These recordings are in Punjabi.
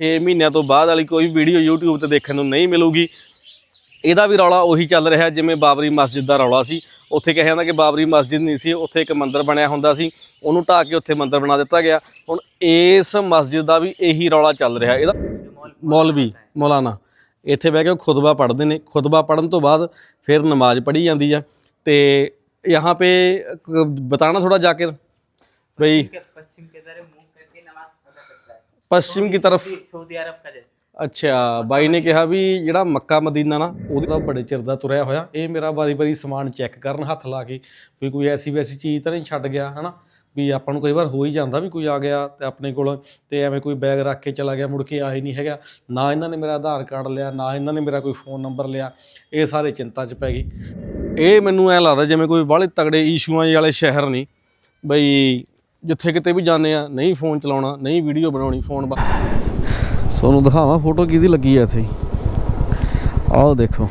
ਛੇ ਮਹੀਨਿਆਂ ਤੋਂ ਬਾਅਦ ਵਾਲੀ ਕੋਈ ਵੀਡੀਓ YouTube ਤੇ ਦੇਖਣ ਨੂੰ ਨਹੀਂ ਮਿਲੂਗੀ। ਇਹਦਾ ਵੀ ਰੌਲਾ ਉਹੀ ਚੱਲ ਰਿਹਾ ਜਿਵੇਂ ਬਾਬਰੀ ਮਸਜਿਦ ਦਾ ਰੌਲਾ ਸੀ। ਉੱਥੇ ਕਿਹਾ ਜਾਂਦਾ ਕਿ ਬਾਬਰੀ ਮਸਜਿਦ ਨਹੀਂ ਸੀ, ਉੱਥੇ ਇੱਕ ਮੰਦਿਰ ਬਣਿਆ ਹੁੰਦਾ ਸੀ। ਉਹਨੂੰ ਢਾ ਕੇ ਉੱਥੇ ਮੰਦਿਰ ਬਣਾ ਦਿੱਤਾ ਗਿਆ। ਹੁਣ ਇਸ ਮਸਜਿਦ ਦਾ ਵੀ ਇਹੀ ਰੌਲਾ ਚੱਲ ਰਿਹਾ। ਇਹਦਾ ਮੌਲਵੀ, ਮੌਲਾਨਾ, ਇੱਥੇ ਬਹਿ ਕੇ ਉਹ ਖੁਤਬਾ ਪੜ੍ਹਦੇ ਨੇ। ਖੁਤਬਾ ਪੜ੍ਹਨ ਤੋਂ ਬਾਅਦ ਫਿਰ ਨਮਾਜ਼ ਪੜ੍ਹੀ ਜਾਂਦੀ ਆ। ਤੇ ਯਹਾਂ ਪੇ ਬਤਾਣਾ ਥੋੜਾ ਜਾ ਕੇ ਬਈ ਪਸ਼ਚਿਮ ਕੇ ਪਸ਼ਚਿਮ ਕੀ ਤਰਫ? ਸਾਊਦੀ ਅਰਬ ਕਾ ਜੇ। ਅੱਛਾ ਬਾਈ ਨੇ ਕਿਹਾ ਵੀ ਜਿਹੜਾ ਮੱਕਾ ਮਦੀਨਾ ਨਾ ਉਹਦੇ ਤਾਂ ਬੜੇ ਚਿਰ ਦਾ ਤੁਰਿਆ ਹੋਇਆ। ਇਹ ਮੇਰਾ ਵਾਰੀ-ਵਾਰੀ ਸਮਾਨ ਚੈੱਕ ਕਰਨ ਹੱਥ ਲਾ ਕੇ ਵੀ ਕੋਈ ਐਸੀ ਵੈਸੀ ਚੀਜ਼ ਤਾਂ ਨਹੀਂ ਛੱਡ ਗਿਆ ਹਨਾ? ਵੀ ਆਪਾਂ ਨੂੰ ਕਈ ਵਾਰ ਹੋ ਹੀ ਜਾਂਦਾ ਵੀ ਕੋਈ ਆ ਗਿਆ ਤੇ ਆਪਣੇ ਕੋਲ ਤੇ ਐਵੇਂ ਕੋਈ ਬੈਗ ਰੱਖ ਕੇ ਚਲਾ ਗਿਆ ਮੁੜ ਕੇ ਆ ਹੀ ਨਹੀਂ ਹੈਗਾ। ਨਾ ਇਹਨਾਂ ਨੇ ਮੇਰਾ ਆਧਾਰ ਕਾਰਡ ਲਿਆ ਨਾ ਇਹਨਾਂ ਨੇ ਮੇਰਾ ਕੋਈ ਫੋਨ ਨੰਬਰ ਲਿਆ। ਇਹ ਸਾਰੇ ਚਿੰਤਾ 'ਚ ਪੈ ਗਈ। ਇਹ ਮੈਨੂੰ ਐ ਲੱਗਦਾ ਜਿਵੇਂ ਕੋਈ ਬਾਹਲੇ ਤਗੜੇ ਇਸ਼ੂਆਂ ਵਾਲੇ ਸ਼ਹਿਰ ਨਹੀਂ ਬਈ ਜਿੱਥੇ ਕਿਤੇ ਵੀ ਜਾਂਦੇ ਆ ਨਹੀਂ ਫੋਨ ਚਲਾਉਣਾ ਨਹੀਂ ਵੀਡੀਓ ਬਣਾਉਣੀ ਫੋਨ ਬਾ ਤੁਹਾਨੂੰ ਦਿਖਾਵਾਂ ਫੋਟੋ ਕਿਹਦੀ ਲੱਗੀ ਆ ਇੱਥੇ। ਆਹ ਦੇਖੋ।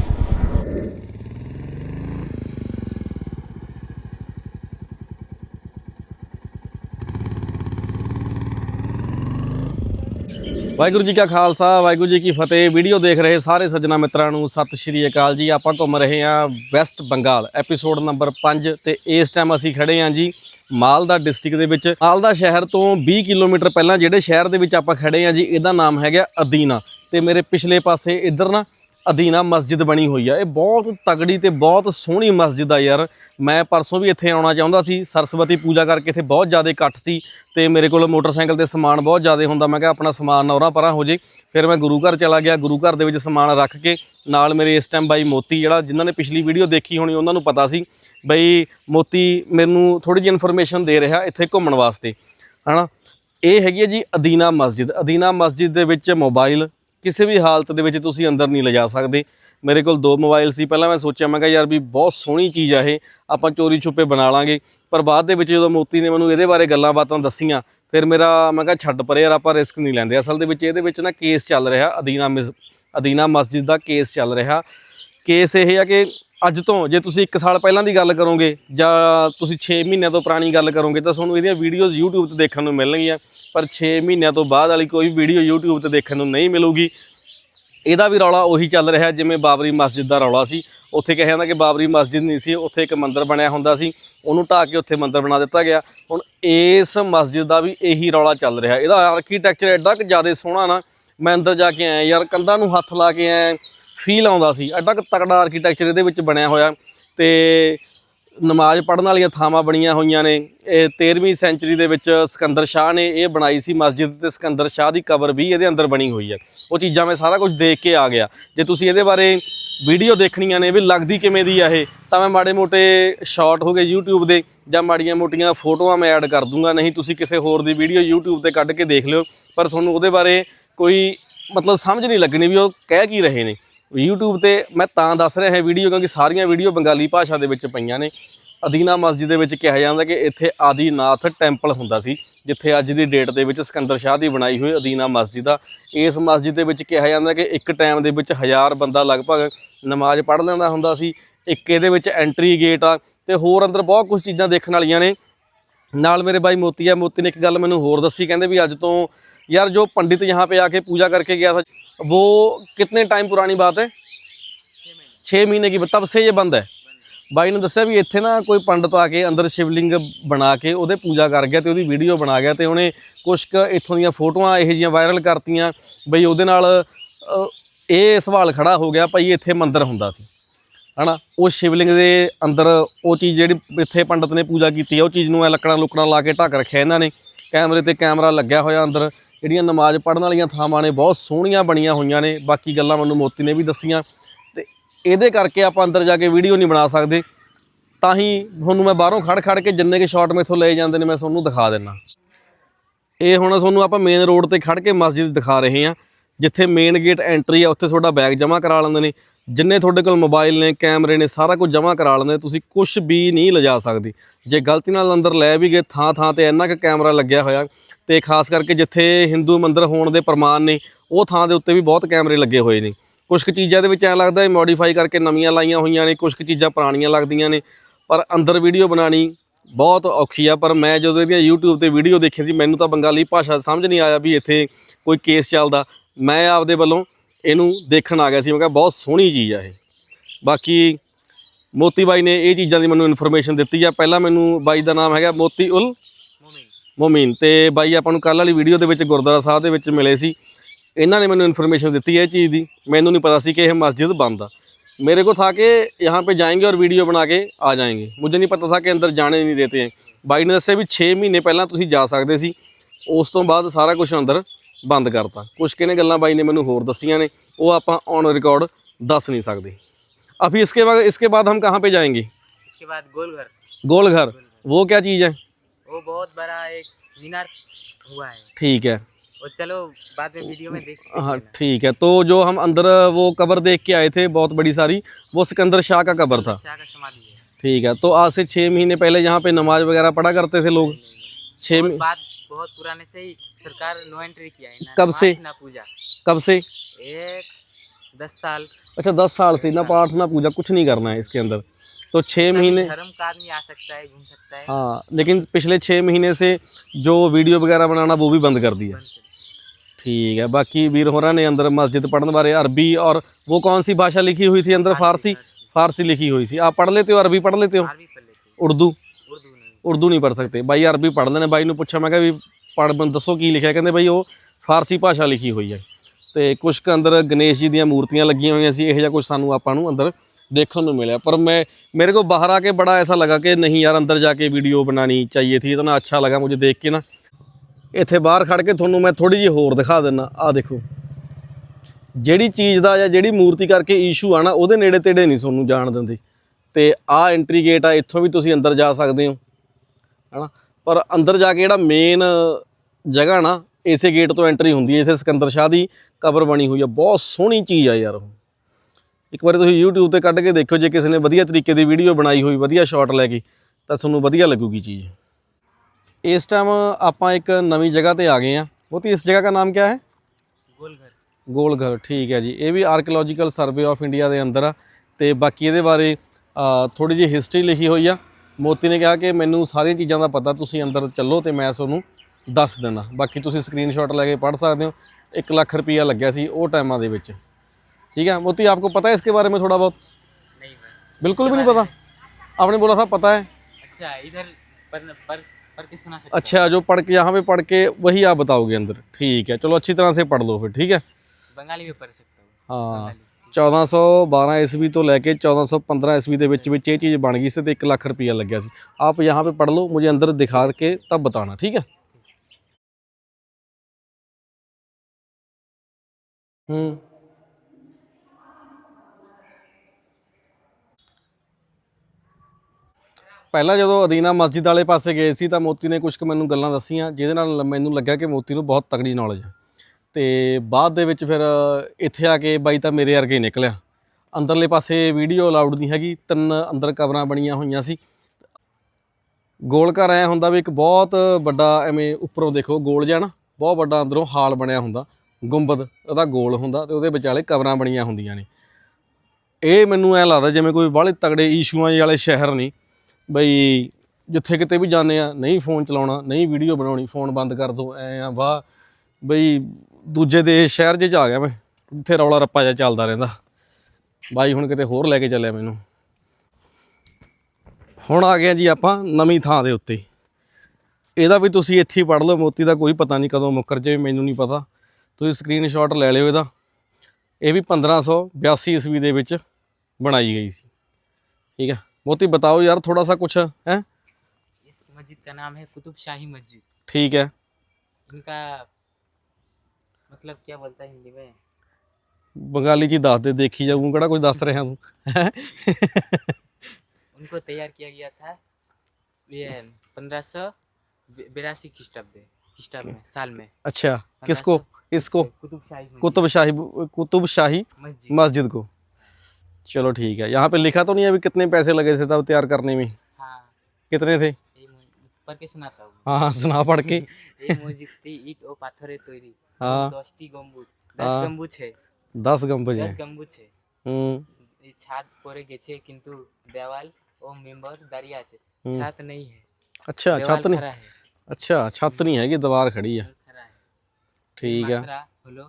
ਵਾਹਿਗੁਰੂ ਜੀ ਕਾ ਖਾਲਸਾ ਵਾਹਿਗੁਰੂ ਜੀ ਕੀ ਫਤਿਹ। ਵੀਡੀਓ ਦੇਖ ਰਹੇ ਸਾਰੇ ਸੱਜਣਾ ਮਿੱਤਰਾਂ ਨੂੰ ਸਤਿ ਸ਼੍ਰੀ ਅਕਾਲ ਜੀ। ਆਪਾਂ ਘੁੰਮ ਰਹੇ ਹਾਂ ਵੈਸਟ ਬੰਗਾਲ ਐਪੀਸੋਡ ਨੰਬਰ 5 ਤੇ ਇਸ ਟਾਈਮ ਅਸੀਂ ਖੜੇ ਹਾਂ ਜੀ। ਮਾਲਦਾ ਡਿਸਟ੍ਰਿਕਟ ਦੇ ਵਿੱਚ। ਮਾਲਦਾ ਸ਼ਹਿਰ ਤੋਂ 20 ਕਿਲੋਮੀਟਰ ਪਹਿਲਾਂ ਜਿਹੜੇ ਸ਼ਹਿਰ ਦੇ ਵਿੱਚ ਆਪਾਂ ਖੜੇ ਹਾਂ ਜੀ, ਇਹਦਾ ਨਾਮ ਹੈਗਾ ਅਦੀਨਾ। ਤੇ ਮੇਰੇ ਪਿਛਲੇ ਪਾਸੇ ਇੱਧਰ ਨਾ ਅਦੀਨਾ ਮਸਜਿਦ ਬਣੀ ਹੋਈ ਆ। ਇਹ ਬਹੁਤ ਤਗੜੀ ਤੇ ਬਹੁਤ ਸੋਹਣੀ ਮਸਜਿਦ ਆ ਯਾਰ। ਮੈਂ ਪਰਸੋਂ ਵੀ ਇੱਥੇ ਆਉਣਾ ਚਾਹੁੰਦਾ ਸੀ, ਸਰਸਵਤੀ ਪੂਜਾ ਕਰਕੇ ਇੱਥੇ ਬਹੁਤ ਜ਼ਿਆਦਾ ਇਕੱਠ ਸੀ ਤੇ ਮੇਰੇ ਕੋਲ ਮੋਟਰਸਾਈਕਲ ਤੇ ਸਮਾਨ ਬਹੁਤ ਜ਼ਿਆਦਾ ਹੁੰਦਾ। ਮੈਂ ਕਿਹਾ ਆਪਣਾ ਸਮਾਨ ਨੌਰਾ ਪਰਾਂ ਹੋ ਜੇ। ਫਿਰ ਮੈਂ ਗੁਰੂ ਘਰ ਚਲਾ ਗਿਆ। ਗੁਰੂ ਘਰ ਦੇ ਵਿੱਚ ਸਮਾਨ ਰੱਖ ਕੇ ਨਾਲ ਮੇਰੇ ਇਸ ਟਾਈਮ ਬਾਈ ਮੋਤੀ ਜਿਹੜਾ ਜਿਨ੍ਹਾਂ ਨੇ ਪਿਛਲੀ ਵੀਡੀਓ ਦੇਖੀ ਹੋਣੀ, ਉਹਨਾਂ ਨੂੰ ਪਤਾ ਸੀ ਬਈ ਮੋਤੀ ਮੈਨੂੰ ਥੋੜੀ ਜਿਹੀ ਇਨਫੋਰਮੇਸ਼ਨ ਦੇ ਰਿਹਾ ਇੱਥੇ ਘੁੰਮਣ ਵਾਸਤੇ। ਹਨਾ? ਇਹ ਹੈਗੀ ਹੈ ਜੀ ਅਦੀਨਾ ਮਸਜਿਦ। ਅਦੀਨਾ ਮਸਜਿਦ ਦੇ ਵਿੱਚ ਮੋਬਾਈਲ ਕਿਸੇ ਵੀ ਹਾਲਤ ਦੇ ਵਿੱਚ ਤੁਸੀਂ ਅੰਦਰ ਨਹੀਂ ਲਿਜਾ ਸਕਦੇ। ਮੇਰੇ ਕੋਲ ਦੋ ਮੋਬਾਈਲ ਸੀ। ਪਹਿਲਾਂ ਮੈਂ ਸੋਚਿਆ, ਮੈਂ ਕਿਹਾ, ਯਾਰ ਵੀ ਬਹੁਤ ਸੋਹਣੀ ਚੀਜ਼ ਆ ਇਹ, ਆਪਾਂ ਚੋਰੀ ਛੁਪੇ ਬਣਾ ਲਾਂਗੇ। ਪਰ ਬਾਅਦ ਦੇ ਵਿੱਚ ਜਦੋਂ ਮੋਤੀ ਨੇ ਮੈਨੂੰ ਇਹਦੇ ਬਾਰੇ ਗੱਲਾਂ ਬਾਤਾਂ ਦੱਸੀਆਂ, ਫਿਰ ਮੇਰਾ, ਮੈਂ ਕਿਹਾ, ਛੱਡ ਪਰੇ ਯਾਰ, ਆਪਾਂ ਰਿਸਕ ਨਹੀਂ ਲੈਂਦੇ। ਅਸਲ ਦੇ ਵਿੱਚ ਇਹਦੇ ਵਿੱਚ ਨਾ ਕੇਸ ਚੱਲ ਰਿਹਾ, ਅਦੀਨਾ ਮਿਸ- ਅਦੀਨਾ ਮਸਜਿਦ ਦਾ ਕੇਸ ਚੱਲ ਰਿਹਾ। ਕੇਸ ਇਹ ਆ ਕਿ ਅੱਜ ਤੋਂ, ਜੇ ਤੁਸੀਂ 1 ਸਾਲ ਪਹਿਲਾਂ ਦੀ ਗੱਲ ਕਰੋਗੇ ਜਾਂ ਤੁਸੀਂ 6 ਮਹੀਨਿਆਂ ਤੋਂ ਪੁਰਾਣੀ ਗੱਲ ਕਰੋਗੇ, ਤਾਂ ਤੁਹਾਨੂੰ ਇਹਦੀਆਂ ਵੀਡੀਓਜ਼ YouTube ਤੇ ਦੇਖਣ ਨੂੰ ਮਿਲਣਗੀਆਂ। ਪਰ 6 ਮਹੀਨਿਆਂ ਤੋਂ ਬਾਅਦ ਵਾਲੀ ਕੋਈ ਵੀਡੀਓ YouTube ਤੇ ਦੇਖਣ ਨੂੰ ਨਹੀਂ ਮਿਲੂਗੀ। ਇਹਦਾ ਵੀ ਰੌਲਾ ਉਹੀ ਚੱਲ ਰਿਹਾ, ਜਿਵੇਂ ਬਾਬਰੀ ਮਸਜਿਦ ਦਾ ਰੌਲਾ ਸੀ। ਉੱਥੇ ਕਿਹਾ ਜਾਂਦਾ ਕਿ ਬਾਬਰੀ ਮਸਜਿਦ ਨਹੀਂ ਸੀ, ਉੱਥੇ ਇੱਕ ਮੰਦਿਰ ਬਣਿਆ ਹੁੰਦਾ ਸੀ। ਉਹਨੂੰ ਢਾਹ ਕੇ ਉੱਥੇ ਮੰਦਿਰ ਬਣਾ ਦਿੱਤਾ ਗਿਆ। ਹੁਣ ਇਸ ਮਸਜਿਦ ਦਾ ਵੀ ਇਹੀ ਰੌਲਾ ਚੱਲ ਰਿਹਾ। ਇਹਦਾ ਆਰਕੀਟੈਕਚਰ ਐਡਾ ਕਿ ਜ਼ਿਆਦਾ ਸੋਹਣਾ ਨਾ, ਮੈਂ ਅੰਦਰ ਜਾ ਕੇ ਆਇਆ, ਯਾਰ ਕੰਧਾਂ ਨੂੰ ਹੱਥ ਲਾ ਕੇ ਆਇਆ। ਫੀਲ ਆਉਂਦਾ ਸੀ। ਐਡਾ ਕਿ ਤਕੜਾ ਆਰਕੀਟੈਕਚਰ ਇਹਦੇ ਵਿੱਚ ਬਣਿਆ ਹੋਇਆ। ਤੇ ਨਮਾਜ਼ ਪੜ੍ਹਨ ਵਾਲੀਆਂ ਥਾਵਾਂ ਬਣੀਆਂ ਹੋਈਆਂ ਨੇ। ਇਹ 13ਵੀਂ ਸੈਂਚਰੀ ਦੇ ਵਿੱਚ ਸਿਕੰਦਰ ਸ਼ਾਹ ਨੇ ਇਹ ਬਣਾਈ ਸੀ ਮਸਜਿਦ ਤੇ ਸਿਕੰਦਰ ਸ਼ਾਹ ਦੀ ਕਬਰ ਵੀ ਇਹਦੇ ਅੰਦਰ ਬਣੀ ਹੋਈ ਹੈ ਉਹ ਚੀਜ਼ਾਂ ਮੈਂ ਸਾਰਾ ਕੁਝ ਦੇਖ ਕੇ ਆ ਗਿਆ। ਜੇ ਤੁਸੀਂ ਇਹਦੇ ਬਾਰੇ ਵੀਡੀਓ ਦੇਖਣੀਆਂ ਨੇ ਵੀ ਲੱਗਦੀ ਕਿਵੇਂ ਦੀ ਆ ਇਹ, ਤਾਂ ਮੈਂ ਮਾੜੇ ਮੋਟੇ ਸ਼ਾਰਟ ਹੋ ਗਏ YouTube ਦੇ ਜਾਂ ਮਾੜੀਆਂ ਮੋਟੀਆਂ ਫੋਟੋਆਂ ਮੈਂ ਐਡ ਕਰ ਦੂੰਗਾ। ਨਹੀਂ ਤੁਸੀਂ ਕਿਸੇ ਹੋਰ ਦੀ ਵੀਡੀਓ YouTube ਤੇ ਕੱਢ ਕੇ ਦੇਖ ਲਿਓ। ਪਰ ਤੁਹਾਨੂੰ ਉਹਦੇ ਬਾਰੇ ਕੋਈ ਮਤਲਬ ਸਮਝ ਨਹੀਂ ਲੱਗਣੀ ਵੀ ਉਹ ਕਹਿ ਕੀ ਰਹੇ ਨੇ। YouTube ਤੇ ਮੈਂ ਤਾਂ ਦੱਸ ਰਿਹਾ ਹੈ ਵੀਡੀਓ ਕਿਉਂਕਿ ਸਾਰੀਆਂ ਵੀਡੀਓ ਬੰਗਾਲੀ ਭਾਸ਼ਾ ਦੇ ਵਿੱਚ ਪਈਆਂ ਨੇ। ਅਦੀਨਾ ਮਸਜਿਦ ਦੇ ਵਿੱਚ ਕਿਹਾ ਜਾਂਦਾ ਕਿ ਇੱਥੇ ਆਦੀਨਾਥ ਟੈਂਪਲ ਹੁੰਦਾ ਸੀ, ਜਿੱਥੇ ਅੱਜ ਦੀ ਡੇਟ ਦੇ ਵਿੱਚ ਸਿਕੰਦਰ ਸ਼ਾਹ ਦੀ ਬਣਾਈ ਹੋਈ ਅਦੀਨਾ ਮਸਜਿਦ ਆ। ਇਸ ਮਸਜਿਦ ਦੇ ਵਿੱਚ ਕਿਹਾ ਜਾਂਦਾ ਕਿ ਇੱਕ ਟਾਈਮ ਦੇ ਵਿੱਚ ਹਜ਼ਾਰ ਬੰਦਾ ਲਗਭਗ ਨਮਾਜ਼ ਪੜ੍ਹ ਲੈਂਦਾ ਹੁੰਦਾ ਸੀ। ਇੱਕ ਇਹਦੇ ਵਿੱਚ ਐਂਟਰੀ ਗੇਟ ਆ ਤੇ ਹੋਰ ਅੰਦਰ ਬਹੁਤ ਕੁਝ ਚੀਜ਼ਾਂ ਦੇਖਣ ਵਾਲੀਆਂ ਨੇ। ਨਾਲ ਮੇਰੇ ਬਾਈ ਮੋਤੀ ਆ, ਮੋਤੀ ਨੇ ਇੱਕ ਗੱਲ ਮੈਨੂੰ ਹੋਰ ਦੱਸੀ, ਕਹਿੰਦੇ ਵੀ ਅੱਜ ਤੋਂ यार जो पंडित यहाँ पे आके पूजा करके गया था वो कितने टाइम पुरानी बात है छः महीने की तब से ये बंद है ਬਾਈ ਨੇ ਦੱਸਿਆ ਵੀ ਇੱਥੇ ਨਾ ਕੋਈ ਪੰਡਤ ਆ ਕੇ ਅੰਦਰ ਸ਼ਿਵਲਿੰਗ ਬਣਾ ਕੇ ਉਹਦੇ ਪੂਜਾ ਕਰ ਗਿਆ ਤੇ ਉਹਦੀ ਵੀਡੀਓ ਬਣਾ ਗਿਆ ਤੇ ਉਹਨੇ ਕੁਝ ਕੁ ਇੱਥੋਂ ਦੀਆਂ ਫੋਟੋਆਂ ਇਹੋ ਜਿਹੀਆਂ ਵਾਇਰਲ ਕਰਤੀਆਂ ਬਈ ਉਹਦੇ ਨਾਲ ਅ, ਇਹ ਸਵਾਲ ਖੜਾ ਹੋ ਗਿਆ ਭਾਈ ਇੱਥੇ ਮੰਦਿਰ ਹੁੰਦਾ ਸੀ ਹਨਾ ਉਹ ਸ਼ਿਵਲਿੰਗ ਦੇ ਅੰਦਰ ਉਹ ਚੀਜ਼ ਜਿਹੜੀ ਇੱਥੇ ਪੰਡਤ ਨੇ ਪੂਜਾ ਕੀਤੀ ਆ ਉਹ ਚੀਜ਼ ਨੂੰ ਐ ਲੱਕੜਾਂ ਲੁਕੜਾਂ ਲਾ ਕੇ ਢੱਕ ਰੱਖਿਆ ਇਹਨਾਂ ਨੇ ਕੈਮਰੇ ਤੇ ਕੈਮਰਾ ਲੱਗਿਆ ਹੋਇਆ ਅੰਦਰ ਜਿਹੜੀਆਂ ਨਮਾਜ਼ ਪੜ੍ਹਨ ਵਾਲੀਆਂ ਥਾਵਾਂ ਨੇ, ਬਹੁਤ ਸੋਹਣੀਆਂ ਬਣੀਆਂ ਹੋਈਆਂ ਨੇ। ਬਾਕੀ ਗੱਲਾਂ ਮੈਨੂੰ ਮੋਤੀ ਨੇ ਵੀ ਦੱਸੀਆਂ। ਤੇ ਇਹਦੇ ਕਰਕੇ ਆਪਾਂ ਅੰਦਰ ਜਾ ਕੇ ਵੀਡੀਓ ਨਹੀਂ ਬਣਾ ਸਕਦੇ। ਤਾਂ ਹੀ ਤੁਹਾਨੂੰ ਮੈਂ ਬਾਹਰੋਂ ਖੜ ਖੜ ਕੇ ਜਿੰਨੇ ਕੇ ਸ਼ਾਟ ਮੇਥੋਂ ਲਏ ਜਾਂਦੇ ਨੇ, ਮੈਂ ਤੁਹਾਨੂੰ ਦਿਖਾ ਦਿੰਨਾ। ਇਹ ਹੁਣ ਤੁਹਾਨੂੰ ਆਪਾਂ ਮੇਨ ਰੋਡ ਤੇ ਖੜ ਕੇ ਮਸਜਿਦ ਦਿਖਾ ਰਹੇ ਹਾਂ। ਜਿੱਥੇ ਮੇਨ ਗੇਟ ਐਂਟਰੀ ਆ, ਉੱਥੇ ਤੁਹਾਡਾ ਬੈਗ ਜਮ੍ਹਾਂ ਕਰਾ ਲੈਂਦੇ ਨੇ। ਜਿੰਨੇ ਤੁਹਾਡੇ ਕੋਲ ਮੋਬਾਈਲ ਨੇ, ਕੈਮਰੇ ਨੇ, ਸਾਰਾ ਕੁਝ ਜਮ੍ਹਾਂ ਕਰਾ ਲੈਂਦੇ, ਤੁਸੀਂ ਕੁਝ ਵੀ ਨਹੀਂ ਲਿਜਾ ਸਕਦੇ। ਜੇ ਗਲਤੀ ਨਾਲ ਅੰਦਰ ਲੈ ਵੀ ਗਏ ਥਾਂ ਥਾਂ ਤੇ ਇੰਨਾ ਕੁ ਕੈਮਰਾ ਲੱਗਿਆ ਹੋਇਆ, ਤੇ ਖਾਸ ਕਰਕੇ ਜਿੱਥੇ ਹਿੰਦੂ ਮੰਦਰ ਹੋਣ ਦੇ ਪ੍ਰਮਾਣ ਨੇ, ਉਹ ਥਾਂ ਦੇ ਉੱਤੇ ਵੀ ਬਹੁਤ ਕੈਮਰੇ ਲੱਗੇ ਹੋਏ ਨੇ। ਕੁਝ ਕੁ ਚੀਜ਼ਾਂ ਦੇ ਵਿੱਚ ਐਂ ਲੱਗਦਾ ਇਹ ਮੋਡੀਫਾਈ ਕਰਕੇ ਨਵੀਆਂ ਲਾਈਆਂ ਹੋਈਆਂ ਨੇ ਕੁਝ ਕੁ ਚੀਜ਼ਾਂ ਪੁਰਾਣੀਆਂ ਲੱਗਦੀਆਂ ਨੇ, ਪਰ ਅੰਦਰ ਵੀਡੀਓ ਬਣਾਣੀ ਬਹੁਤ ਔਖੀ ਆ। ਪਰ ਮੈਂ ਜਦੋਂ ਇਹਦੀਆਂ YouTube ਤੇ ਵੀਡੀਓ ਦੇਖੀ ਸੀ, ਮੈਨੂੰ ਤਾਂ ਬੰਗਾਲੀ ਭਾਸ਼ਾ ਸਮਝ ਨਹੀਂ ਆਇਆ ਵੀ ਇੱਥੇ ਕੋਈ ਕੇਸ ਚੱਲਦਾ। ਮੈਂ ਆਪਦੇ ਵੱਲੋਂ ਇਹਨੂੰ ਦੇਖਣ ਆ ਗਿਆ ਸੀ, ਮੈਂ ਕਿਹਾ ਬਹੁਤ ਸੋਹਣੀ ਚੀਜ਼ ਆ ਇਹ। ਬਾਕੀ ਮੋਤੀ ਬਾਈ ਨੇ ਇਹ ਚੀਜ਼ਾਂ ਦੀ ਮੈਨੂੰ ਇਨਫੋਰਮੇਸ਼ਨ ਦਿੱਤੀ ਆ। ਪਹਿਲਾਂ ਮੈਨੂੰ ਬਾਈ ਦਾ ਨਾਮ ਹੈਗਾ ਮੋਤੀ ਉਲ ਮੋਮੀਨ। ਤੇ ਬਾਈ ਆਪਾਂ ਨੂੰ ਕੱਲ ਵਾਲੀ ਵੀਡੀਓ ਦੇ ਵਿੱਚ ਗੁਰਦੁਆਰਾ ਸਾਹਿਬ ਦੇ ਵਿੱਚ ਮਿਲੇ ਸੀ। ਇਹਨਾਂ ਨੇ ਮੈਨੂੰ ਇਨਫੋਰਮੇਸ਼ਨ ਦਿੱਤੀ ਇਹ ਚੀਜ਼ ਦੀ। ਮੈਨੂੰ ਨਹੀਂ ਪਤਾ ਸੀ ਕਿ ਇਹ ਮਸਜਿਦ ਬੰਦ ਆ। मेरे को था कि यहाँ पे जाएंगे और वीडियो बना के आ जाएंगे मुझे नहीं पता था कि अंदर जाने नहीं देते ਬਾਈ ਨੇ ਦੱਸਿਆ ਵੀ भी 6 ਮਹੀਨੇ ਪਹਿਲਾਂ ਤੁਸੀਂ ਜਾ ਸਕਦੇ ਸੀ। ਉਸ ਤੋਂ ਬਾਅਦ ਸਾਰਾ ਕੁਝ ਅੰਦਰ ਬੰਦ ਕਰਤਾ ਕੁਝ ਕਿਨੇ ਗੱਲਾਂ ਬਾਈ ਨੇ ਮੈਨੂੰ ਹੋਰ ਦੱਸੀਆਂ ਨੇ ਉਹ ਆਪਾਂ ਔਨ ਰਿਕਾਰਡ ਦੱਸ ਨਹੀਂ ਸਕਦੇ अभी इसके बाद इसके बाद हम कहाँ पे जाएंगे इसके बाद गोलघर गोलघर वो क्या चीज़ है वो बहुत बड़ा एक मीनार हुआ है ठीक है वो चलो बाद में वीडियो में देख हाँ ठीक है तो जो हम अंदर वो कबर देख के आए थे बहुत बड़ी सारी वो सिकंदर शाह का कबर था शाह का समाधि है ठीक है तो आज से छः महीने पहले यहाँ पे नमाज वगैरह पढ़ा करते थे लोग छः बहुत मही- बाद बहुत पुराने से ही सरकार नो एंट्री किया है ना कब से? ना पूजा। कब से? एक दस साल। अच्छा दस साल से ना पाठ ना पूजा कुछ नहीं करना है इसके अंदर। तो छः महीने धर्म का आदमी आ सकता है घूम सकता है। हाँ लेकिन पिछले छः महीने से जो वीडियो वगैरह बनाना वो भी बंद कर दिया। ठीक है बाकी वीर होरा ने अंदर मस्जिद पढ़ने बारे अरबी और वो कौन सी भाषा लिखी हुई थी अंदर? फारसी। फारसी। लिखी हुई थी। आप पढ़ लेते हो? अरबी पढ़ लेते हो। उर्दू। ਉਰਦੂ ਨਹੀਂ ਪੜ ਸਕਤੇ ਬਾਈ ਅਰਬੀ ਪੜ੍ਹਦੇ ਨੇ, ਬਾਈ ਨੂੰ ਪੁੱਛਿਆ, ਮੈਂ ਕਿਹਾ ਵੀ ਪੜ ਮੈਨੂੰ ਦੱਸੋ ਕੀ ਲਿਖਿਆ, ਕਹਿੰਦੇ ਬਾਈ ਉਹ ਫਾਰਸੀ ਭਾਸ਼ਾ ਲਿਖੀ ਹੋਈ ਹੈ। ਤੇ ਕੁਛ ਕ ਅੰਦਰ ਗਣੇਸ਼ ਜੀ ਦੀਆਂ ਮੂਰਤੀਆਂ ਲੱਗੀਆਂ ਹੋਈਆਂ ਸੀ, ਇਹੋ ਜਿਹਾ ਕੁਛ ਸਾਨੂੰ ਆਪਾਂ ਨੂੰ ਅੰਦਰ ਦੇਖਣ ਨੂੰ ਮਿਲਿਆ। ਪਰ ਮੈਂ, ਮੇਰੇ ਕੋ ਬਾਹਰ ਆ ਕੇ ਬੜਾ ਐਸਾ ਲੱਗਾ ਕਿ ਨਹੀਂ ਯਾਰ, ਅੰਦਰ ਜਾ ਕੇ ਵੀਡੀਓ ਬਣਾਣੀ ਚਾਹੀਏ ਥੀ ਇਤਨਾ ਅੱਛਾ ਲੱਗਾ ਮੈਨੂੰ ਦੇਖ ਕੇ ਨਾ। ਇੱਥੇ ਬਾਹਰ ਖੜ ਕੇ ਤੁਹਾਨੂੰ ਮੈਂ ਥੋੜੀ ਜਿਹੀ ਹੋਰ ਦਿਖਾ ਦਿੰਨਾ। ਆ ਦੇਖੋ। ਜਿਹੜੀ ਚੀਜ਼ ਦਾ ਜਾਂ ਜਿਹੜੀ ਮੂਰਤੀ ਕਰਕੇ ਇਸ਼ੂ ਆ ਨਾ, ਉਹਦੇ ਨੇੜੇ ਤੇੜੇ ਨਹੀਂ ਤੁਹਾਨੂੰ ਜਾਣ ਦਿੰਦੀ। ਤੇ ਆ ਐਂਟਰੀ ਗੇਟ ਆ, ਇੱਥੋਂ ਵੀ ਤੁਸੀਂ ਅੰਦਰ ਜਾ ਸਕਦੇ ਹੋ। ਹਨਾ? ਪਰ ਅੰਦਰ ਜਾ ਕੇ ਜਿਹੜਾ ਮੇਨ ਜਗ੍ਹਾ ਨਾ ਇਸੇ ਗੇਟ ਤੋਂ ਐਂਟਰੀ ਹੁੰਦੀ ਹੈ ਇਥੇ ਸਿਕੰਦਰ ਸ਼ਾਹ ਦੀ ਕਬਰ ਬਣੀ ਹੋਈ ਹੈ ਬਹੁਤ ਸੋਹਣੀ ਚੀਜ਼ ਆ ਯਾਰ ਉਹ। ਇੱਕ ਵਾਰੀ ਤੁਸੀਂ YouTube ਤੇ ਕੱਢ ਕੇ ਦੇਖੋ ਜੇ ਕਿਸੇ ਨੇ ਵਧੀਆ ਤਰੀਕੇ ਦੀ ਵੀਡੀਓ ਬਣਾਈ ਹੋਈ ਵਧੀਆ ਸ਼ਾਟ ਲੈ ਕੇ ਤਾਂ ਤੁਹਾਨੂੰ ਵਧੀਆ ਲੱਗੂਗੀ ਚੀਜ਼। ਇਸ ਟਾਈਮ ਆਪਾਂ ਇੱਕ ਨਵੀਂ ਜਗ੍ਹਾ ਤੇ ਆ ਗਏ ਆ। ਬਹੁਤੀ ਇਸ ਜਗ੍ਹਾ ਦਾ ਨਾਮ ਕੀ ਹੈ? ਗੋਲਘਰ ਗੋਲਘਰ ਠੀਕ ਹੈ ਜੀ। ਇਹ ਵੀ ਆਰਕੀਓਲੋਜੀਕਲ ਸਰਵੇ ਆਫ ਇੰਡੀਆ ਦੇ ਅੰਦਰ ਆ। ਤੇ ਬਾਕੀ ਇਹਦੇ ਬਾਰੇ ਥੋੜੀ ਜਿਹੀ ਹਿਸਟਰੀ ਲਿਖੀ ਹੋਈ ਆ। ਮੋਤੀ ਨੇ ਕਿਹਾ ਕਿ ਮੈਨੂੰ ਸਾਰੀਆਂ ਚੀਜ਼ਾਂ ਦਾ ਪਤਾ ਤੁਸੀਂ ਅੰਦਰ ਚੱਲੋ ਤੇ ਮੈਂ ਤੁਹਾਨੂੰ ਦੱਸ ਦਿੰਦਾ ਬਾਕੀ ਤੁਸੀਂ ਸਕਰੀਨਸ਼ਾਟ ਲੈ ਕੇ ਪੜ੍ਹ ਸਕਦੇ ਹੋ 1 ਲੱਖ ਰੁਪਈਆ ਲੱਗਿਆ ਸੀ ਉਹ ਟਾਈਮਾਂ ਦੇ ਵਿੱਚ ठीक है मोती आपको पता है इसके बारे में थोड़ा बहुत नहीं भाई बिल्कुल भी नहीं पता आपने बोला था पता है अच्छा इधर पर पर पर के सुना सकते अच्छा जो पढ़ के यहाँ पे पढ़ के वही आप बताओगे अंदर ठीक है चलो अच्छी तरह से पढ़ लो फिर ठीक है हो। बंगाली में पढ़ सकते हो ਹਾਂ 1412 ਈਸਵੀ ਤੋਂ ਲੈ ਕੇ 1415 ਈਸਵੀ ਦੇ ਵਿੱਚ ਵਿੱਚ ਇਹ ਚੀਜ਼ ਬਣ ਗਈ ਸੀ ਤੇ 1 ਲੱਖ ਰੁਪਇਆ ਲੱਗਿਆ ਸੀ ਆਪ यहाँ पे पढ़ लो मुझे अंदर दिखा के तब बताना ठीक है हम्म ਪਹਿਲਾਂ ਜਦੋਂ ਅਦੀਨਾ ਮਸਜਿਦ ਵਾਲੇ ਪਾਸੇ ਗਏ ਸੀ ਤਾਂ ਮੋਤੀ ਨੇ ਕੁਝ ਕੁ ਮੈਨੂੰ ਗੱਲਾਂ ਦੱਸੀਆਂ ਜਿਹਦੇ ਨਾਲ ਮੈਨੂੰ ਲੱਗਾ ਕਿ ਮੋਤੀ ਨੂੰ ਬਹੁਤ ਤਕੜੀ ਨੌਲੇਜ ਹੈ ਤੇ ਬਾਅਦ ਦੇ ਵਿੱਚ ਫਿਰ ਇੱਥੇ ਆ ਕੇ ਬਾਈ ਤਾਂ ਮੇਰੇ ਵਰਗੇ ਨਿਕਲਿਆ। ਅੰਦਰਲੇ ਪਾਸੇ ਵੀਡੀਓ ਅਲਾਉਡ ਨਹੀਂ ਹੈਗੀ, ਤਿੰਨ ਅੰਦਰ ਕਵਰਾਂ ਬਣੀਆਂ ਹੋਈਆਂ ਸੀ। ਗੋਲ ਘਰ ਐ ਹੁੰਦਾ ਵੀ ਇੱਕ ਬਹੁਤ ਵੱਡਾ ਐਵੇਂ ਉੱਪਰੋਂ ਦੇਖੋ ਗੋਲ ਜਾਣਾ ਬਹੁਤ ਵੱਡਾ ਅੰਦਰੋਂ ਹਾਲ ਬਣਿਆ ਹੁੰਦਾ, ਗੁੰਬਦ, ਉਹਦਾ ਗੋਲ ਹੁੰਦਾ ਤੇ ਉਹਦੇ ਵਿਚਾਲੇ ਕਵਰਾਂ ਬਣੀਆਂ ਹੁੰਦੀਆਂ ਨੇ। ਇਹ ਮੈਨੂੰ ਐ ਲੱਗਦਾ ਜਿਵੇਂ ਕੋਈ ਬਾਹਲੇ ਤਗੜੇ ਇਸ਼ੂਆਂ ਵਾਲੇ ਸ਼ਹਿਰ ਨਹੀਂ। ਬਈ ਜਿੱਥੇ ਕਿਤੇ ਵੀ ਜਾਂਦੇ ਆ, ਨਹੀਂ ਫੋਨ ਚਲਾਉਣਾ, ਨਹੀਂ ਵੀਡੀਓ ਬਣਾਉਣੀ ਫੋਨ ਬੰਦ ਕਰ ਦੋ, ਐ ਆ, ਵਾਹ। ਬਈ ਦੂਜੇ ਦੇ ਸ਼ਹਿਰ 'ਚ ਆ ਗਿਆ ਮੈਂ ਇੱਥੇ ਰੌਲਾ ਰੱਪਾ ਜਿਹਾ ਚੱਲਦਾ ਰਹਿੰਦਾ ਬਾਈ ਹੁਣ ਕਿਤੇ ਹੋਰ ਲੈ ਕੇ ਚੱਲਿਆ ਮੈਨੂੰ ਹੁਣ ਆ ਗਏ ਜੀ ਆਪਾਂ ਨਵੀਂ ਥਾਂ ਦੇ ਉੱਤੇ ਇਹਦਾ ਵੀ ਤੁਸੀਂ ਇੱਥੇ ਹੀ ਪੜ ਲਓ ਮੋਤੀ ਦਾ ਕੋਈ ਪਤਾ ਨਹੀਂ ਕਦੋਂ ਮੁੱਕਰ ਜਾਵੇ ਮੈਨੂੰ ਨਹੀਂ ਪਤਾ ਤੁਸੀਂ ਸਕਰੀਨਸ਼ਾਟ ਲੈ ਲਿਓ ਇਹਦਾ ਇਹ ਵੀ 1582 ਈਸਵੀ ਦੇ ਵਿੱਚ ਬਣਾਈ ਗਈ ਸੀ ਠੀਕ ਹੈ ਮੋਤੀ ਬਤਾਓ ਯਾਰ ਥੋੜਾ ਸਾ ਕੁਛ ਹੈ इस मस्जिद का नाम है कुतुब शाही मस्जिद ਠੀਕ ਹੈ इनका मतलब क्या बोलता है हिंदी में? बंगाली की दाते देखी जाऊँ कड़ा कुछ दस रहे हम। उनको तैयार किया गया था ये पंद्रह सौ बिरासी खिस्टाब्द खिस्टाब में साल में। अच्छा किसको? इसको कुतुब शाही कुतुब शाही मस्जिद। को। चलो ठीक है यहाँ पे लिखा तो नहीं अभी कितने पैसे लगे थे तब तैयार करने में। हाँ। कितने थे? पढ़ के सुनाता हूँ। हाँ सुना पढ़ के। ईट और पाथर तोड़ी દસટી ગંબુજ દસ ગંબુજ છે દસ ગંબુજ દસ কিন্তু দেওয়াল ও মেম্বার দাঁড়িয়ে আছে दीवार खड़ी है ठीक है হলো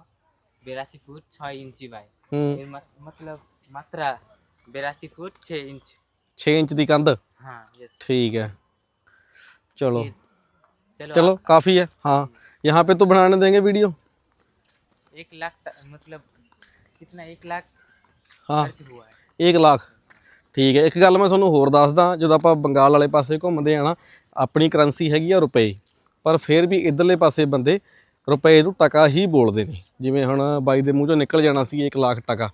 82 ফুট ইঞ্চি বাই ফুট चलो चलो, काफ़ी है हाँ यहाँ पे तो बनाने देंगे वीडियो एक लाख ट- मतलब कितना एक लाख हाँ खर्च हुआ है 1 ਲੱਖ ਠੀਕ ਹੈ ਇੱਕ ਗੱਲ ਮੈਂ ਤੁਹਾਨੂੰ ਹੋਰ ਦੱਸਦਾ ਜਦੋਂ ਆਪਾਂ ਬੰਗਾਲ ਵਾਲੇ ਪਾਸੇ ਘੁੰਮਦੇ ਆ ਨਾ ਆਪਣੀ ਕਰੰਸੀ ਹੈਗੀ ਆ ਰੁਪਏ ਪਰ ਫਿਰ ਵੀ ਇਧਰਲੇ ਪਾਸੇ ਬੰਦੇ ਰੁਪਏ ਨੂੰ ਟਕਾ ਹੀ ਬੋਲਦੇ ਨੇ ਜਿਵੇਂ ਹੁਣ ਬਾਈ ਦੇ ਮੂੰਹ ਚੋਂ ਨਿਕਲ ਜਾਣਾ ਸੀ 1 ਲੱਖ ਟਕਾ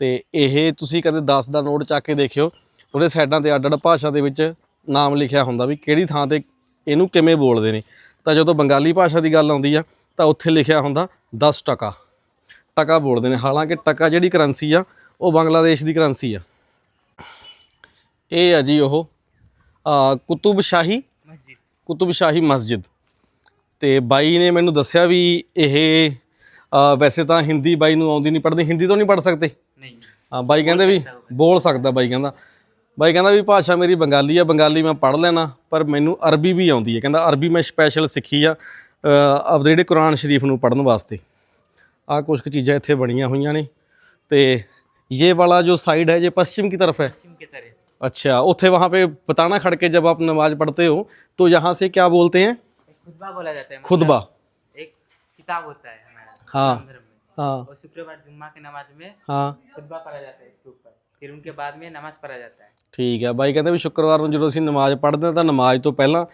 ਤੇ ਇਹ ਤੁਸੀਂ ਕਦੇ 10 ਦਾ ਨੋਟ ਚੱਕ ਕੇ ਦੇਖਿਓ ਉਹਦੇ ਸਾਈਡਾਂ ਤੇ ਅੱਡ-ਅੱਡ ਭਾਸ਼ਾ ਦੇ ਵਿੱਚ ਨਾਮ ਲਿਖਿਆ ਹੁੰਦਾ ਵੀ ਕਿਹੜੀ ਥਾਂ ਤੇ ਇਹਨੂੰ ਕਿਵੇਂ ਬੋਲਦੇ ਨੇ ਤਾਂ ਜਦੋਂ ਬੰਗਾਲੀ ਭਾਸ਼ਾ ਦੀ ਗੱਲ ਆਉਂਦੀ ਆ ਤਾਂ ਉੱਥੇ ਲਿਖਿਆ ਹੁੰਦਾ 10 ਟਕਾ ਟਕਾ ਬੋਲਦੇ ਨੇ। ਹਾਲਾਂਕਿ ਟਕਾ ਜਿਹੜੀ ਕਰੰਸੀ ਆ ਉਹ ਬੰਗਲਾਦੇਸ਼ ਦੀ ਕਰੰਸੀ ਆ। ਇਹ ਆ ਜੀ ਉਹ ਕੁਤੁਬ ਸ਼ਾਹੀ ਮਸਜਿਦ ਕੁਤੁਬ ਮਸਜਿਦ। ਤੇ ਬਾਈ ਨੇ ਮੈਨੂੰ ਦੱਸਿਆ ਵੀ ਇਹ ਵੈਸੇ ਤਾਂ ਹਿੰਦੀ ਬਾਈ ਨੂੰ ਆਉਂਦੀ ਨਹੀਂ ਪੜਦੀ ਹਿੰਦੀ ਤੋਂ ਨਹੀਂ ਪੜ ਸਕਦੇ? ਨਹੀਂ। ਹਾਂ ਬਾਈ ਕਹਿੰਦੇ ਵੀ ਬੋਲ ਸਕਦਾ ਬਾਈ ਕਹਿੰਦਾ। ਬਾਈ ਕਹਿੰਦਾ ਵੀ ਭਾਸ਼ਾ ਮੇਰੀ ਬੰਗਾਲੀ ਆ ਬੰਗਾਲੀ ਮੈਂ ਪੜ ਲੈਣਾ ਪਰ ਮੈਨੂੰ ਅਰਬੀ ਵੀ ਆਉਂਦੀ ਹੈ ਕਹਿੰਦਾ ਅਰਬੀ ਮੈਂ ਸਪੈਸ਼ਲ ਸਿੱਖੀ ਆ ਆਪਣੇ ਜਿਹੜੇ ਕੁਰਾਨ ਸ਼ਰੀਫ ਨੂੰ ਪੜਨ ਵਾਸਤੇ। आ कुछ ਕੁ इतने बनिया हुई ने। तो ये वाला जो साइड है ये पश्चिम की तरफ़ है? पश्चिम की तरफ़। अच्छा उत्थे वहाँ पे बताना खड़ के जब आप नमाज़ पढ़ते हो तो यहाँ से क्या बोलते हैं? खुदबा बोला जाता है। खुदबा। मतलब एक किताब होता है हमारा हाँ हाँ। शुक्रवार जुम्मा के नमाज़ में हाँ। खुदबा पढ़ा जाता है इसके ऊपर। फिर उनके बाद में नमाज़ पढ़ा जाता है। ठीक है भाई कहते भी शुक्रवार जो अभी नमाज़ पढ़ते हैं तो नमाज़ तो पहला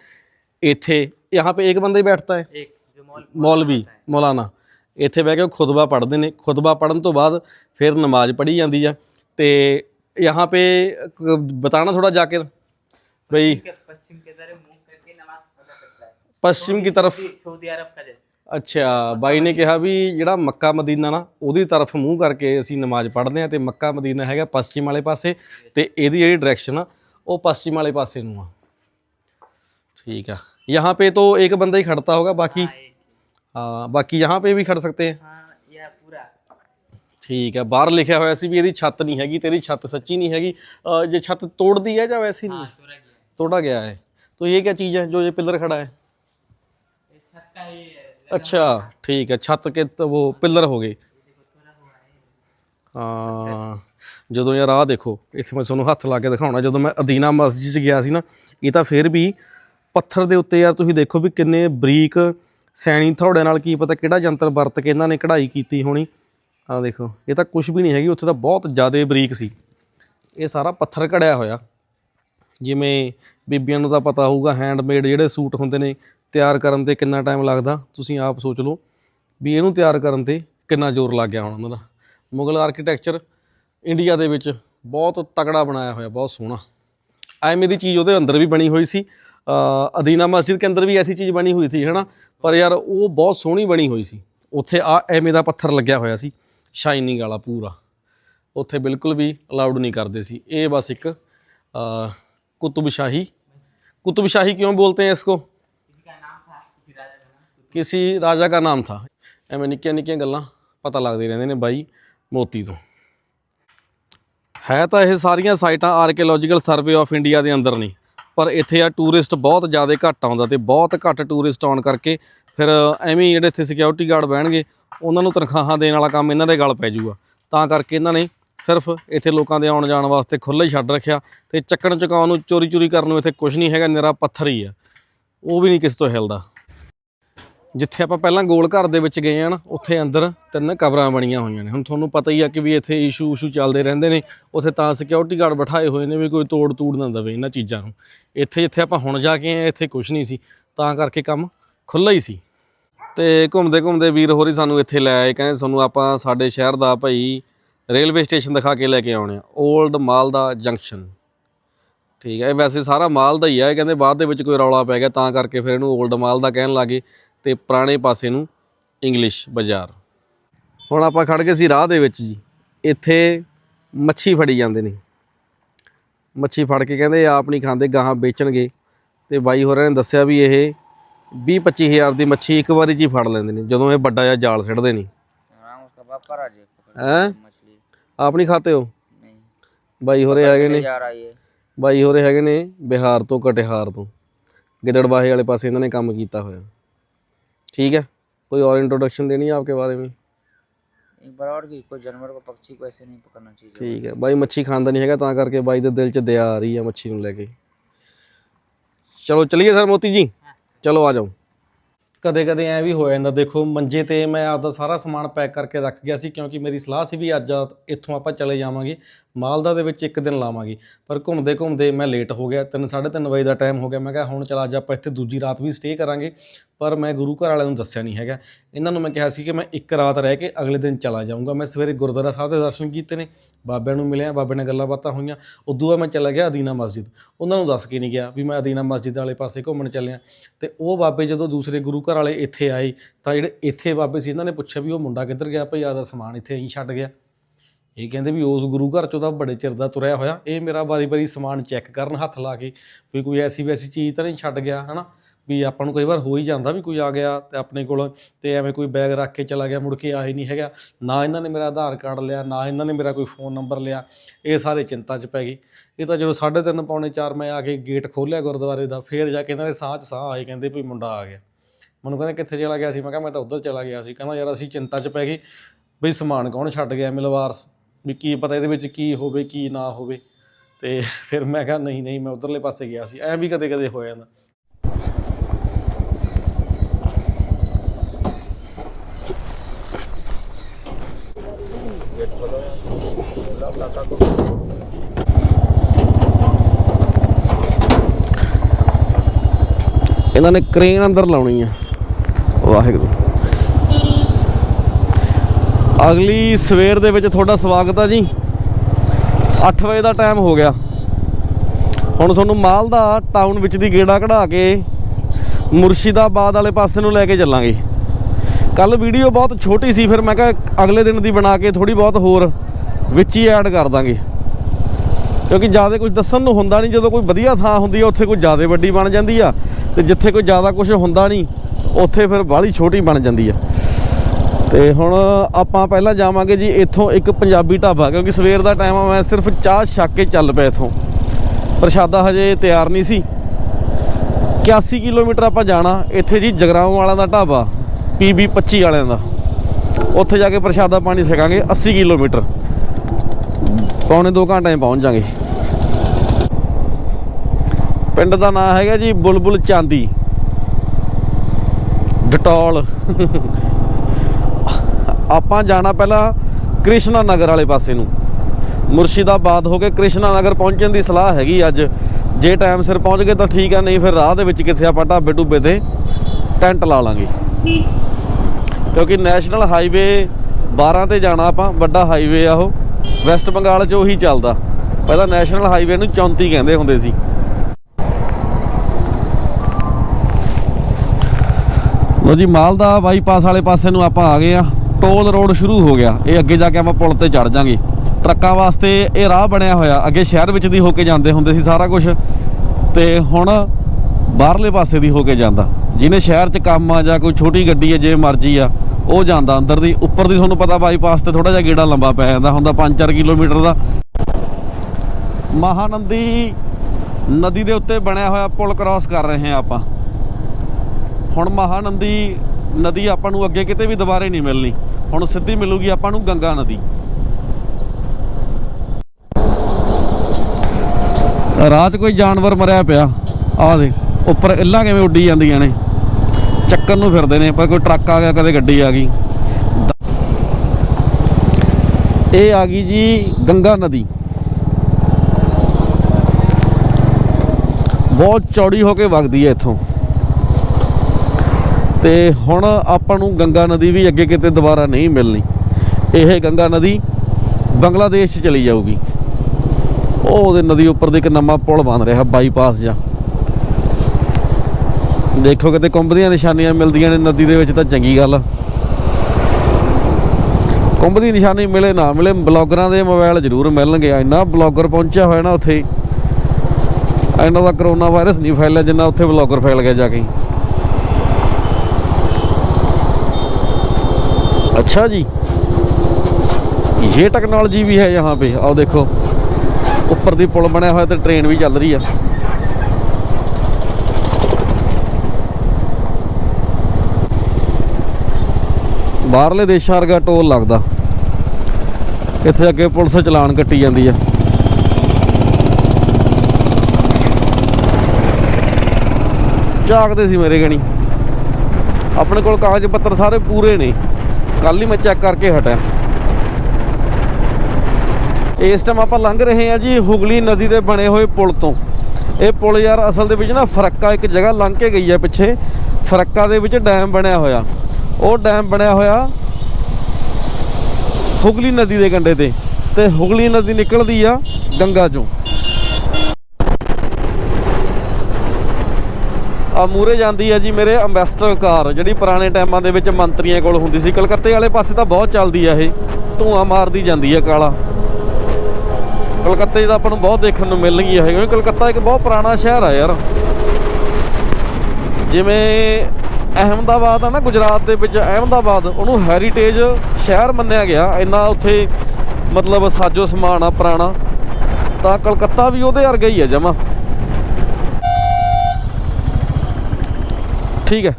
इतने यहाँ पे एक बंदा ही बैठता है? एक ਇੱਕ ਜੋ ਮੌਲਵੀ ਮੌਲਾਨਾ ਇੱਥੇ ਬਹਿ ਕੇ ਉਹ ਖੁਤਬਾ ਪੜ੍ਹਦੇ ਨੇ। ਖੁਤਬਾ ਪੜ੍ਹਨ ਤੋਂ ਬਾਅਦ ਫਿਰ ਨਮਾਜ਼ ਪੜ੍ਹੀ ਜਾਂਦੀ ਆ। ਤੇ ਯਹਾਂ ਪੇ बताना थोड़ा ਜਾ ਕੇ। पश्चिम के तरफ मुंह करके नमाज पढ़ा सकता ਅੱਛਾ, ਬਾਈ ਨੇ ਕਿਹਾ ਵੀ ਜਿਹੜਾ ਮੱਕਾ ਮਦੀਨਾ ਨਾ, ਉਹਦੀ ਤਰਫ ਮੂੰਹ ਕਰਕੇ ਅਸੀਂ ਨਮਾਜ਼ ਪੜ੍ਹਦੇ ਆ ਤੇ ਮੱਕਾ ਮਦੀਨਾ ਹੈਗਾ ਪੱਛਮ ਵਾਲੇ ਪਾਸੇ ਤੇ ਇਹਦੀ ਜਿਹੜੀ ਡਾਇਰੈਕਸ਼ਨ ਆ, ਉਹ ਪੱਛਮ ਵਾਲੇ ਪਾਸੇ ਨੂੰ ਆ। ਠੀਕ ਆ। ਯਹਾਂ ਪੇ ਤੋ ਇੱਕ ਬੰਦਾ ਹੀ ਖੜਤਾ ਹੋਗਾ, ਬਾਕੀ हाँ, एक- हाँ बाकी यहाँ पे भी खड़ सकते हैं हाँ यह पूरा ਠੀਕ ਹੈ ਬਾਹਰ ਲਿਖਿਆ ਹੋਇਆ ਸੀ ਵੀ ਇਹਦੀ ਛੱਤ ਨਹੀਂ ਹੈਗੀ ਤੇਰੀ ਛੱਤ ਸੱਚੀ ਨਹੀਂ ਹੈਗੀ ਅ, ਜੇ ਛੱਤ ਤੋੜਦੀ ਹੈ ਜਾਂ ਵੈਸੇ ਨਹੀਂ हाँ पूरा गया है। तोड़ा गया है तो ये क्या चीज़ है जो ये पिलर खड़ा है ये छत का ही है। अच्छा ठीक है छत के तो वो पिलर हो गए ਹਾਂ ਜਦੋਂ ਯਾਰ ਆਹ ਦੇਖੋ ਇੱਥੇ ਮੈਂ ਤੁਹਾਨੂੰ ਹੱਥ ਲਾ ਕੇ ਦਿਖਾਉਣਾ ਜਦੋਂ ਮੈਂ ਅਦੀਨਾ ਮਸਜਿਦ 'ਚ ਗਿਆ ਸੀ ਨਾ ਇਹ ਤਾਂ ਫਿਰ ਵੀ ਪੱਥਰ ਦੇ ਉੱਤੇ ਯਾਰ ਤੁਸੀਂ ਦੇਖੋ ਵੀ ਕਿੰਨੇ ਬਰੀਕ ਸੈਣੀ ਥੋੜੇ ਨਾਲ ਕੀ ਪਤਾ ਕਿਹੜਾ ਯੰਤਰ ਵਰਤ ਕੇ ਇਹਨਾਂ ਨੇ ਕਢਾਈ ਕੀਤੀ ਹੋਣੀ। ਆਹ ਦੇਖੋ, ਇਹ ਤਾਂ ਕੁਝ ਵੀ ਨਹੀਂ ਹੈਗੀ, ਉੱਥੇ ਤਾਂ ਬਹੁਤ ਜ਼ਿਆਦਾ ਬਰੀਕ ਸੀ। ਇਹ ਸਾਰਾ ਪੱਥਰ ਘੜਿਆ ਹੋਇਆ। ਜਿਵੇਂ ਬੀਬੀਆਂ ਨੂੰ ਤਾਂ ਪਤਾ ਹੋਊਗਾ ਹੈਂਡਮੇਡ ਜਿਹੜੇ ਸੂਟ ਹੁੰਦੇ ਨੇ, ਤਿਆਰ ਕਰਨ ਤੇ ਕਿੰਨਾ ਟਾਈਮ ਲੱਗਦਾ। ਤੁਸੀਂ ਆਪ ਸੋਚ ਲਓ ਵੀ ਇਹਨੂੰ ਤਿਆਰ ਕਰਨ ਤੇ ਕਿੰਨਾ ਜ਼ੋਰ ਲੱਗ ਗਿਆ ਹੋਣਾ ਉਹਨਾਂ ਦਾ। ਮੁਗਲ ਆਰਕੀਟੈਕਚਰ ਇੰਡੀਆ ਦੇ ਵਿੱਚ ਬਹੁਤ ਤਕੜਾ ਬਣਾਇਆ ਹੋਇਆ, ਬਹੁਤ ਸੋਹਣਾ। ਐਵੇਂ ਦੀ ਚੀਜ਼ ਉਹਦੇ ਅੰਦਰ ਵੀ ਬਣੀ ਹੋਈ ਸੀ। ਅਦੀਨਾ ਮਸਜਿਦ ਕੇ ਅੰਦਰ ਵੀ ਐਸੀ ਚੀਜ਼ ਬਣੀ ਹੋਈ ਸੀ, ਹੈਨਾ? ਪਰ ਯਾਰ ਉਹ ਬਹੁਤ ਸੋਹਣੀ ਬਣੀ ਹੋਈ ਸੀ। ਉੱਥੇ ਆ ਐਵੇਂ ਦਾ ਪੱਥਰ ਲੱਗਿਆ ਹੋਇਆ ਸੀ ਸ਼ਾਈਨਿੰਗ ਵਾਲਾ ਪੂਰਾ। ਉੱਥੇ ਬਿਲਕੁਲ ਵੀ ਅਲਾਉਡ ਨਹੀਂ ਕਰਦੇ ਸੀ। ਇਹ ਬਸ ਇੱਕ ਕੁਤਬਸ਼ਾਹੀ। ਕੁਤਬਸ਼ਾਹੀ ਕਿਉਂ ਬੋਲਤੇ ਹੈ ਇਸਕੋ? ਕਿਸੇ ਰਾਜਾ ਦਾ ਨਾਮ ਥਾ। ਐਵੇਂ ਨਿੱਕੀਆਂ ਨਿੱਕੀਆਂ ਗੱਲਾਂ ਪਤਾ ਲੱਗਦੇ ਰਹਿੰਦੇ ਨੇ ਬਾਈ ਮੋਤੀ ਤੋਂ। ਹੈ ਤਾਂ ਇਹ ਸਾਰੀਆਂ ਸਾਈਟਾਂ ਆਰਕੀਓਲੋਜੀਕਲ ਸਰਵੇ ਆਫ ਇੰਡੀਆ ਦੇ ਅੰਦਰ ਨਹੀਂ ਪਰ ਇੱਥੇ ਆ ਟੂਰਿਸਟ ਬਹੁਤ ਜ਼ਿਆਦਾ ਘੱਟ ਆਉਂਦਾ ਤੇ ਬਹੁਤ ਘੱਟ ਟੂਰਿਸਟ ਆਉਣ ਕਰਕੇ ਫਿਰ ਐਵੇਂ ਜਿਹੜੇ ਇੱਥੇ ਸਿਕਿਉਰਿਟੀ ਗਾਰਡ ਬਹਿਣਗੇ, ਉਹਨਾਂ ਨੂੰ ਤਨਖਾਹਾਂ ਦੇਣ ਵਾਲਾ ਕੰਮ ਇਹਨਾਂ ਦੇ ਗਲ ਪੈ ਜਾਊਗਾ। ਤਾਂ ਕਰਕੇ ਇਹਨਾਂ ਨੇ ਸਿਰਫ ਇੱਥੇ ਲੋਕਾਂ ਦੇ ਆਉਣ ਜਾਣ ਵਾਸਤੇ ਖੁੱਲ੍ਹਾ ਹੀ ਛੱਡ ਰੱਖਿਆ ਤੇ ਚੱਕਣ ਚੁਕਾਉਣ ਨੂੰ ਚੋਰੀ ਚੋਰੀ ਕਰਨ ਨੂੰ ਇੱਥੇ ਕੁਝ ਨਹੀਂ ਹੈਗਾ, ਨਿਰਾ ਪੱਥਰ ਹੀ ਆ। ਉਹ ਵੀ ਨਹੀਂ ਕਿਸੇ ਤੋਂ ਹਿਲਦਾ। ਜਿੱਥੇ ਆਪਾਂ ਪਹਿਲਾਂ ਗੋਲ ਘਰ ਦੇ ਵਿੱਚ ਗਏ ਆ ਨਾ, ਉੱਥੇ ਅੰਦਰ ਤਿੰਨ ਕਬਰਾਂ ਬਣੀਆਂ ਹੋਈਆਂ ਨੇ। ਹੁਣ ਤੁਹਾਨੂੰ ਪਤਾ ਹੀ ਆ ਕਿ ਵੀ ਇੱਥੇ ਇਸ਼ੂ ਇਸ਼ੂ ਚੱਲਦੇ ਰਹਿੰਦੇ ਨੇ। ਉੱਥੇ ਤਾਂ ਸਿਕਿਉਰਿਟੀ ਗਾਰਡ ਬਿਠਾਏ ਹੋਏ ਨੇ ਵੀ ਕੋਈ ਤੋੜ ਤੂੜ ਨਾ ਦਵੇ ਇਹਨਾਂ ਚੀਜ਼ਾਂ ਨੂੰ। ਇੱਥੇ ਜਿੱਥੇ ਆਪਾਂ ਹੁਣ ਜਾ ਕੇ ਆਏ ਇੱਥੇ ਕੁਝ ਨਹੀਂ ਸੀ। ਤਾਂ ਕਰਕੇ ਕੰਮ ਖੁੱਲ੍ਹਾ ਹੀ ਸੀ। ਤੇ ਘੁੰਮਦੇ ਘੁੰਮਦੇ ਵੀਰ ਹੋਰੀ ਸਾਨੂੰ ਇੱਥੇ ਲੈ ਆਏ, ਕਹਿੰਦੇ ਤੁਹਾਨੂੰ ਆਪਾਂ ਸਾਡੇ ਸ਼ਹਿਰ ਦਾ ਭਾਈ ਰੇਲਵੇ ਸਟੇਸ਼ਨ ਦਿਖਾ ਕੇ ਲੈ ਕੇ ਆਉਣੇ ਆ। 올ਡ ਮਾਲਦਾ ਜੰਕਸ਼ਨ ਠੀਕ ਹੈ ਵੈਸੇ ਸਾਰਾ ਮਾਲ ਦਾ ਹੀ ਆ ਇਹ ਕਹਿੰਦੇ ਬਾਅਦ ਦੇ ਵਿੱਚ ਕੋਈ ਰੌਲਾ ਪੈ ਗਿਆ ਤਾਂ ਕਰਕੇ ਫਿਰ ਇਹਨੂੰ 올ਡ ਮਾਲ ਦਾ ਕਹਿਣ ਲੱਗੇ ਤੇ ਪੁਰਾਣੇ ਪਾਸੇ ਨੂੰ ਇੰਗਲਿਸ਼ ਬਾਜ਼ਾਰ। ਹੁਣ ਆਪਾਂ ਖੜ ਗਏ ਸੀ ਰਾਹ ਦੇ ਵਿੱਚ ਜੀ ਇੱਥੇ ਮੱਛੀ ਫੜੀ ਜਾਂਦੇ ਨੇ। ਮੱਛੀ ਫੜ ਕੇ ਕਹਿੰਦੇ ਆਪ ਨਹੀਂ ਖਾਂਦੇ ਗਾਹਾਂ ਵੇਚਣਗੇ। ਤੇ ਬਾਈ ਹੋਰਾਂ ਨੇ ਦੱਸਿਆ ਵੀ ਇਹ 20 25000 ਦੀ ਮੱਛੀ ਇੱਕ ਵਾਰੀ ਜੀ ਫੜ ਲੈਂਦੇ ਨੇ ਜਦੋਂ ਇਹ ਵੱਡਾ ਜਿਹਾ ਜਾਲ ਸਿੱਟਦੇ ਨੇ। ਹਾਂ ਆਪ ਨਹੀਂ ਖਾਤੇ ਹੋ ਨਹੀਂ। ਬਾਈ ਹੋਰੇ ਆ ਨੇ। ਬਾਈ ਹੋਰੇ ਹੈਗੇ ਨੇ ਬਿਹਾਰ ਤੋਂ ਕਟਿਹਾਰ ਤੋਂ ਗਿੱਦੜਬਾਹੇ ਵਾਲੇ ਪਾਸੇ ਇਹਨਾਂ ਨੇ ਕੰਮ ਕੀਤਾ ਹੋਇਆ ਠੀਕ ਹੈ ਕੋਈ और इंट्रोडक्शन देनी है आपके बारे में एक बार और कि कोई जानवर को पक्षी को ऐसे नहीं पकड़ना चाहिए ਠੀਕ ਹੈ ਬਾਈ ਮੱਛੀ ਖਾਂਦਾ ਨਹੀਂ ਹੈਗਾ ਤਾਂ ਕਰਕੇ ਬਾਈ ਦੇ ਦਿਲ 'ਚ ਦਇਆ ਆ ਰਹੀ ਹੈ ਮੱਛੀ ਨੂੰ ਲੈ ਕੇ ਚਲੋ ਚਲਿਏ ਸਰ ਮੋਤੀ ਜੀ ਚਲੋ ਆ ਜਾਓ ਕਦੇ ਕਦੇ ਐ ਵੀ ਹੋ ਜਾਂਦਾ ਦੇਖੋ ਮੰਜੇ ਤੇ ਮੈਂ ਆਪਦਾ ਸਾਰਾ ਸਮਾਨ ਪੈਕ ਕਰਕੇ ਰੱਖ ਗਿਆ ਸੀ ਕਿਉਂਕਿ ਮੇਰੀ ਸਲਾਹ ਸੀ ਵੀ ਅੱਜ ਆ- ਇੱਥੋਂ ਆਪਾਂ ਚਲੇ ਜਾਵਾਂਗੇ ਮਾਲਦਾ ਦੇ ਵਿੱਚ ਇੱਕ ਦਿਨ ਲਾਵਾਂਗੇ। ਪਰ ਘੁੰਮਦੇ ਘੁੰਮਦੇ ਮੈਂ ਲੇਟ ਹੋ ਗਿਆ 3:30 ਵਜੇ ਦਾ ਟਾਈਮ ਹੋ ਗਿਆ। ਮੈਂ ਕਿਹਾ ਹੁਣ ਚਲ ਅੱਜ ਆਪਾਂ ਇੱਥੇ ਦੂਜੀ ਰਾਤ ਵੀ ਸਟੇ ਕਰਾਂਗੇ, ਪਰ ਮੈਂ ਗੁਰੂ ਘਰ ਵਾਲਿਆਂ ਨੂੰ ਦੱਸਿਆ ਨਹੀਂ ਹੈਗਾ। ਇਹਨਾਂ ਨੂੰ ਮੈਂ ਕਿਹਾ ਸੀ ਕਿ ਮੈਂ ਇੱਕ ਰਾਤ ਰਹਿ ਕੇ ਅਗਲੇ ਦਿਨ ਚਲਾ ਜਾਊਂਗਾ। ਮੈਂ ਸਵੇਰੇ ਗੁਰਦੁਆਰਾ ਸਾਹਿਬ ਦੇ ਦਰਸ਼ਨ ਕੀਤੇ ਨੇ, ਬਾਬਿਆਂ ਨੂੰ ਮਿਲਿਆ, ਬਾਬੇ ਨਾਲ ਗੱਲਾਂ ਬਾਤਾਂ ਹੋਈਆਂ। ਉਦੋਂ ਬਾਅਦ ਮੈਂ ਚਲਾ ਗਿਆ ਅਦੀਨਾ ਮਸਜਿਦ। ਉਹਨਾਂ ਨੂੰ ਦੱਸ ਕੇ ਨਹੀਂ ਗਿਆ ਵੀ ਮੈਂ ਅਦੀਨਾ ਮਸਜਿਦ ਵਾਲੇ ਪਾਸੇ ਘੁੰਮਣ ਚੱਲਿਆ। ਤੇ ਉਹ ਬਾਬੇ ਜਦੋਂ ਦੂਸਰੇ ਗੁਰੂ ਘਰ ਵਾਲੇ ਇੱਥੇ ਆਏ, ਤਾਂ ਜਿਹੜੇ ਇੱਥੇ ਬਾਬੇ ਸੀ, ਇਹਨਾਂ ਨੇ ਪੁੱਛਿਆ ਵੀ ਉਹ ਮੁੰਡਾ ਕਿੱਧਰ ਗਿਆ? ਭਈ ਆਦਾ ਸਮਾਨ ਇੱਥੇ ਐਂ ਛੱਡ ਗਿਆ। ਇਹ ਕਹਿੰਦੇ ਵੀ ਉਸ ਗੁਰੂ ਘਰ ਚੋਂ ਤਾਂ ਬੜੇ ਚਿਰ ਦਾ ਤੁਰਿਆ ਹੋਇਆ। ਇਹ ਮੇਰਾ ਵਾਰੀ-ਵਾਰੀ ਸਮਾਨ ਚੈੱਕ ਕਰਨ ਹੱਥ ਲਾ ਕੇ ਵੀ ਕੋਈ ਐਸੀ ਵੈਸੀ ਚੀਜ਼ ਤਾਂ ਨਹੀਂ ਛੱਡ ਗਿਆ, ਹਨਾ? ਵੀ ਆਪਾਂ ਨੂੰ ਕਈ ਵਾਰ ਹੋ ਹੀ ਜਾਂਦਾ ਵੀ ਕੋਈ ਆ ਗਿਆ ਤੇ ਆਪਣੇ ਕੋਲ ਤੇ ਐਵੇਂ ਕੋਈ ਬੈਗ ਰੱਖ ਕੇ ਚਲਾ ਗਿਆ, ਮੁੜ ਕੇ ਆ ਹੀ ਨਹੀਂ ਹੈਗਾ। ਨਾ ਇਹਨਾਂ ਨੇ ਮੇਰਾ ਆਧਾਰ ਕਾਰਡ ਲਿਆ, ਨਾ ਇਹਨਾਂ ਨੇ ਮੇਰਾ ਕੋਈ ਫੋਨ ਨੰਬਰ ਲਿਆ। ਇਹ ਸਾਰੇ ਚਿੰਤਾ 'ਚ ਪੈ ਗਏ ਇਹ ਤਾਂ ਜਦੋਂ 3:30 ਪੌਣੇ 4 ਮੈਂ ਆ ਕੇ ਗੇਟ ਖੋਲ੍ਹਿਆ ਗੁਰਦੁਆਰੇ ਦਾ, ਫੇਰ ਜਾ ਕੇ ਇਹਨਾਂ ਦੇ ਸਾਹ 'ਚ ਸਾਹ ਆਏ, ਕਹਿੰਦੇ ਵੀ ਮੁੰਡਾ ਆ ਗਿਆ। ਮੈਨੂੰ ਕਹਿੰਦੇ ਕਿੱਥੇ ਚਲਾ ਗਿਆ ਸੀ? ਮੈਂ ਕਿਹਾ ਮੈਂ ਤਾਂ ਉੱਧਰ ਚਲਾ ਗਿਆ ਸੀ। ਕਹਿੰਦਾ ਯਾਰ ਅਸੀਂ ਚਿੰਤਾ 'ਚ ਪੈ ਗਏ ਬਈ ਸਮਾਨ ਕੌਣ ਛੱਡ ਗਿਆ? ਮਿਲਵਾਰਸ ਵੀ ਕੀ ਪਤਾ ਇਹਦੇ ਵਿੱਚ ਕੀ ਹੋਵੇ, ਕੀ ਨਾ ਹੋਵੇ। ਤੇ ਫਿਰ ਮੈਂ ਕਿਹਾ, ਨਹੀਂ ਨਹੀਂ, ਮੈਂ ਉਧਰਲੇ ਪਾਸੇ ਗਿਆ ਸੀ। ਐ ਵੀ ਕਦੇ ਕਦੇ ਹੋ ਜਾਂਦਾ। ਇਹਨਾਂ ਨੇ ਕ੍ਰੇਨ ਅੰਦਰ ਲਾਉਣੀ ਆ। ਵਾਹਿਗੁਰੂ। ਅਗਲੀ ਸਵੇਰ ਦੇ ਵਿੱਚ ਤੁਹਾਡਾ ਸਵਾਗਤ ਆ ਜੀ। 8 ਵਜੇ ਦਾ ਟਾਈਮ ਹੋ ਗਿਆ। ਹੁਣ ਤੁਹਾਨੂੰ ਮਾਲ ਦਾ ਟਾਊਨ ਵਿੱਚ ਦੀ ਗੇੜਾ ਕਢਾ ਕੇ ਮੁਰਸ਼ਿਦਾਬਾਦ ਵਾਲੇ ਪਾਸੇ ਨੂੰ ਲੈ ਕੇ ਚੱਲਾਂਗੇ। ਕੱਲ ਵੀਡੀਓ ਬਹੁਤ ਛੋਟੀ ਸੀ, ਫਿਰ ਮੈਂ ਕਿਹਾ ਅਗਲੇ ਦਿਨ ਦੀ ਬਣਾ ਕੇ ਥੋੜੀ ਬਹੁਤ ਹੋਰ ਵਿੱਚ ਹੀ ਐਡ ਕਰ ਦਾਂਗੇ। ਕਿਉਂਕਿ ਜ਼ਿਆਦਾ ਕੁਝ ਦੱਸਣ ਨੂੰ ਹੁੰਦਾ ਨਹੀਂ, ਜਦੋਂ ਕੋਈ ਵਧੀਆ ਥਾਂ ਹੁੰਦੀ ਆ, ਉੱਥੇ ਕੋਈ ਜ਼ਿਆਦਾ ਵੱਡੀ ਬਣ ਜਾਂਦੀ ਆ। ਤੇ ਜਿੱਥੇ ਕੋਈ ਜ਼ਿਆਦਾ ਕੁਝ ਹੁੰਦਾ ਨਹੀਂ, ਉੱਥੇ ਫਿਰ ਬਾਹਲੀ ਛੋਟੀ ਬਣ ਜਾਂਦੀ ਆ। ਤੇ ਹੁਣ ਆਪਾਂ ਪਹਿਲਾਂ ਜਾਵਾਂਗੇ ਜੀ ਇੱਥੋਂ ਇੱਕ ਪੰਜਾਬੀ ਢਾਬਾ, ਕਿਉਂਕਿ ਸਵੇਰ ਦਾ ਟਾਈਮ ਆ, ਮੈਂ ਸਿਰਫ ਚਾਹ ਛੱਕ ਕੇ ਚੱਲ ਪਿਆ ਇੱਥੋਂ। ਪ੍ਰਸ਼ਾਦਾ ਹਜੇ ਤਿਆਰ ਨਹੀਂ ਸੀ। 81 ਕਿਲੋਮੀਟਰ ਆਪਾਂ ਜਾਣਾ, ਇੱਥੇ ਜੀ ਜਗਰਾਉਂ ਵਾਲਿਆਂ ਦਾ ਢਾਬਾ ਪੀਬੀ 25 ਵਾਲਿਆਂ ਦਾ। ਉੱਥੇ ਜਾ ਕੇ ਪ੍ਰਸ਼ਾਦਾ ਪਾਣੀ ਛਕਾਂਗੇ 80 ਕਿਲੋਮੀਟਰ। ਪੌਣੇ 2 ਘੰਟੇ ਪਹੁੰਚ ਜਾਾਂਗੇ। ਪਿੰਡ ਦਾ ਨਾਮ ਹੈਗਾ ਜੀ ਬੁਲਬੁਲ ਚਾਂਦੀ। ਡਟੋਲ। ਆਪਾਂ ਜਾਣਾ ਪਹਿਲਾਂ ਕ੍ਰਿਸ਼ਨਾ ਨਗਰ ਵਾਲੇ ਪਾਸੇ ਨੂੰ। ਮੁਰਸ਼ਿਦਾਬਾਦ ਹੋ ਕੇ ਕ੍ਰਿਸ਼ਨਾ ਨਗਰ ਪਹੁੰਚਣ ਦੀ ਸਲਾਹ ਹੈਗੀ ਅੱਜ। ਜੇ ਟਾਈਮ ਸਿਰ ਪਹੁੰਚ ਗਏ ਤਾਂ ਠੀਕ ਆ, ਨਹੀਂ ਫਿਰ ਰਾਹ ਦੇ ਵਿੱਚ ਕਿਸੇ ਆਪਾਂ ਢਾਬੇ ਢੂਬੇ ਤੇ ਟੈਂਟ ਲਾ ਲਾਂਗੇ। ਕਿਉਂਕਿ ਨੈਸ਼ਨਲ ਹਾਈਵੇ 12 ਤੇ ਜਾਣਾ ਆਪਾਂ, ਵੱਡਾ ਹਾਈਵੇ ਆ ਉਹ। ਵੈਸਟ ਬੰਗਾਲ 'ਚ ਉਹੀ ਚੱਲਦਾ। ਪਹਿਲਾਂ ਨੈਸ਼ਨਲ ਹਾਈਵੇ ਨੂੰ 34 ਕਹਿੰਦੇ ਹੁੰਦੇ ਸੀ। ਲੋ ਜੀ, ਮਾਲਦਾ ਬਾਈਪਾਸ ਵਾਲੇ ਪਾਸੇ ਨੂੰ ਆਪਾਂ ਆ ਗਏ ਆ। ਟੋਲ ਰੋਡ ਸ਼ੁਰੂ ਹੋ ਗਿਆ। ਇਹ ਅੱਗੇ ਜਾ ਕੇ ਆਪਾਂ ਪੁਲ ਤੇ ਚੜ ਜਾਾਂਗੇ। ਟਰੱਕਾਂ ਵਾਸਤੇ ਇਹ ਰਾਹ ਬਣਿਆ ਹੋਇਆ। ਅੱਗੇ ਸ਼ਹਿਰ ਵਿੱਚ ਦੀ ਹੋ ਕੇ ਜਾਂਦੇ ਹੁੰਦੇ ਸੀ ਸਾਰਾ ਕੁਝ ਤੇ ਹੁਣ ਬਾਹਰਲੇ ਪਾਸੇ ਦੀ ਹੋ ਕੇ ਜਾਂਦਾ। ਜਿਹਨੇ ਸ਼ਹਿਰ 'ਚ ਕੰਮ ਆ ਜਾਂ ਕੋਈ ਛੋਟੀ ਗੱਡੀ ਹੈ ਜੇ ਮਰਜ਼ੀ ਆ, ਉਹ ਜਾਂਦਾ ਅੰਦਰ ਦੀ। ਉੱਪਰ ਦੀ ਤੁਹਾਨੂੰ ਪਤਾ ਬਾਈਪਾਸ ਤੇ ਥੋੜਾ ਜਿਹਾ ਗੇੜਾ ਲੰਬਾ ਪੈ ਜਾਂਦਾ ਹੁੰਦਾ 5-4 ਕਿਲੋਮੀਟਰ ਦਾ। ਮਹਾਨੰਦੀ ਨਦੀ ਦੇ ਉੱਤੇ ਬਣਿਆ ਹੋਇਆ ਪੁਲ ਕ੍ਰਾਸ ਕਰ ਰਹੇ ਹਾਂ ਆਪਾਂ। ਹੁਣ ਮਹਾਨੰਦੀ ਨਦੀ ਆਪਾਂ ਨੂੰ ਅੱਗੇ ਕਿਤੇ ਵੀ ਦੁਬਾਰੇ ਨਹੀਂ ਮਿਲਣੀ। ਹੁਣ ਸਿੱਧੀ ਮਿਲੂਗੀ ਆਪਾਂ ਨੂੰ ਗੰਗਾ ਨਦੀ। ਰਾਤ ਕੋਈ ਜਾਨਵਰ ਮਰਿਆ ਪਿਆ। ਆ ਦੇ ਉੱਪਰ ਇੱਲਾਂ ਕਿਵੇਂ ਉੱਡੀ ਜਾਂਦੀਆਂ ਨੇ। ਚੱਕਰ ਨੂੰ ਫਿਰਦੇ ਨੇ, ਪਰ ਕੋਈ ਟਰੱਕ ਆ ਗਿਆ, ਕਦੇ ਗੱਡੀ ਆ ਗਈ। ਇਹ ਆ ਗਈ ਜੀ ਗੰਗਾ ਨਦੀ। ਬਹੁਤ ਚੌੜੀ ਹੋ ਕੇ ਵਗਦੀ ਹੈ ਇੱਥੋਂ। ਤੇ ਹੁਣ ਆਪਾਂ ਨੂੰ ਗੰਗਾ ਨਦੀ ਵੀ ਅੱਗੇ ਕਿਤੇ ਦੁਬਾਰਾ ਨਹੀਂ ਮਿਲਣੀ। ਇਹ ਗੰਗਾ ਨਦੀ ਬੰਗਲਾਦੇਸ਼ 'ਚ ਚਲੀ ਜਾਊਗੀ। ਉਹ ਉਹਦੇ ਨਦੀ ਉੱਪਰ ਦੇ ਇੱਕ ਨਵਾਂ ਪੁਲ ਬਣ ਰਿਹਾ ਬਾਈਪਾਸ ਜਾਂ ਦੇਖੋ ਕਿਤੇ ਕੁੰਭ ਦੀਆਂ ਨਿਸ਼ਾਨੀਆਂ ਮਿਲਦੀਆਂ ਨੇ ਨਦੀ ਦੇ ਵਿੱਚ ਤਾਂ ਚੰਗੀ ਗੱਲ ਕੁੰਭ ਦੀ ਨਿਸ਼ਾਨੀ ਮਿਲੇ ਨਾ ਮਿਲੇ, ਬਲੌਗਰਾਂ ਦੇ ਮੋਬਾਈਲ ਜ਼ਰੂਰ ਮਿਲਣਗੇ। ਇੰਨਾ ਬਲੌਗਰ ਪਹੁੰਚਿਆ ਹੋਇਆ ਨਾ ਉੱਥੇ। ਇਹਨਾਂ ਦਾ ਕਰੋਨਾ ਵਾਇਰਸ ਨਹੀਂ ਫੈਲਿਆ ਜਿੰਨਾ ਉੱਥੇ ਬਲੌਗਰ ਫੈਲ ਗਿਆ ਜਾ ਕੇ। अच्छा जी ये टेक्नोलॉजी भी है यहाँ पे आओ देखो ऊपर दी पुल बनया हुआ तो ट्रेन भी चल रही है ਬਾਹਰਲੇ ਦੇਸ਼ਾਂ ਵਰਗਾ ਟੋਲ ਲੱਗਦਾ ਇੱਥੇ ਅੱਗੇ ਪੁਲਿਸ ਚਲਾਨ ਕੱਟੀ ਜਾਂਦੀ ਆ ਝਾਕਦੇ ਸੀ ਮੇਰੇ ਗਣੀ ਆਪਣੇ ਕੋਲ ਕਾਗਜ਼ ਪੱਤਰ ਸਾਰੇ ਪੂਰੇ ਨੇ ਕੱਲ ਹੀ ਮੈਂ ਚੈੱਕ ਕਰਕੇ ਹਟਿਆ। ਇਸ ਟਾਈਮ ਆਪਾਂ ਲੰਘ ਰਹੇ ਹਾਂ ਜੀ ਹੁਗਲੀ ਨਦੀ ਦੇ ਬਣੇ ਹੋਏ ਪੁਲ ਤੋਂ। ਇਹ ਪੁਲ ਯਾਰ ਅਸਲ ਦੇ ਵਿੱਚ ਨਾ ਫਰੱਕਾ ਇੱਕ ਜਗ੍ਹਾ ਲੰਘ ਕੇ ਗਈ ਹੈ ਪਿੱਛੇ। ਫਰੱਕਾ ਦੇ ਵਿੱਚ ਡੈਮ ਬਣਿਆ ਹੋਇਆ। ਉਹ ਡੈਮ ਬਣਿਆ ਹੋਇਆ ਹੁਗਲੀ ਨਦੀ ਦੇ ਕੰਢੇ ਤੇ। ਤੇ ਹੁਗਲੀ ਨਦੀ ਨਿਕਲਦੀ ਆ ਗੰਗਾ ਚੋਂ। ਆ ਮੂਰੇ ਜਾਂਦੀ ਹੈ ਜੀ ਮੇਰੇ ਅੰਬੈਸਟਰ ਕਾਰ, ਜਿਹੜੀ ਪੁਰਾਣੇ ਟਾਈਮਾਂ ਦੇ ਵਿੱਚ ਮੰਤਰੀਆਂ ਕੋਲ ਹੁੰਦੀ ਸੀ। ਕਲਕੱਤੇ ਵਾਲੇ ਪਾਸੇ ਤਾਂ ਬਹੁਤ ਚੱਲਦੀ ਆ ਇਹ। ਧੂਆਂ ਮਾਰਦੀ ਜਾਂਦੀ ਆ ਕਾਲਾ। ਕਲਕੱਤੇ 'ਚ ਤਾਂ ਆਪਾਂ ਨੂੰ ਬਹੁਤ ਦੇਖਣ ਨੂੰ ਮਿਲਣਗੀਆਂ ਹੈ ਕਿਉਂਕਿ ਕਲਕੱਤਾ ਇੱਕ ਬਹੁਤ ਪੁਰਾਣਾ ਸ਼ਹਿਰ ਆ ਯਾਰ। ਜਿਵੇਂ ਅਹਿਮਦਾਬਾਦ ਆ ਨਾ ਗੁਜਰਾਤ ਦੇ ਵਿੱਚ, ਅਹਿਮਦਾਬਾਦ, ਉਹਨੂੰ ਹੈਰੀਟੇਜ ਸ਼ਹਿਰ ਮੰਨਿਆ ਗਿਆ। ਇੰਨਾ ਉੱਥੇ ਮਤਲਬ ਸਾਜੋ ਸਮਾਨ ਆ ਪੁਰਾਣਾ। ਤਾਂ ਕਲਕੱਤਾ ਵੀ ਉਹਦੇ ਵਰਗਾ ਹੀ ਆ ਜਮਾ। ਠੀਕ ਹੈ।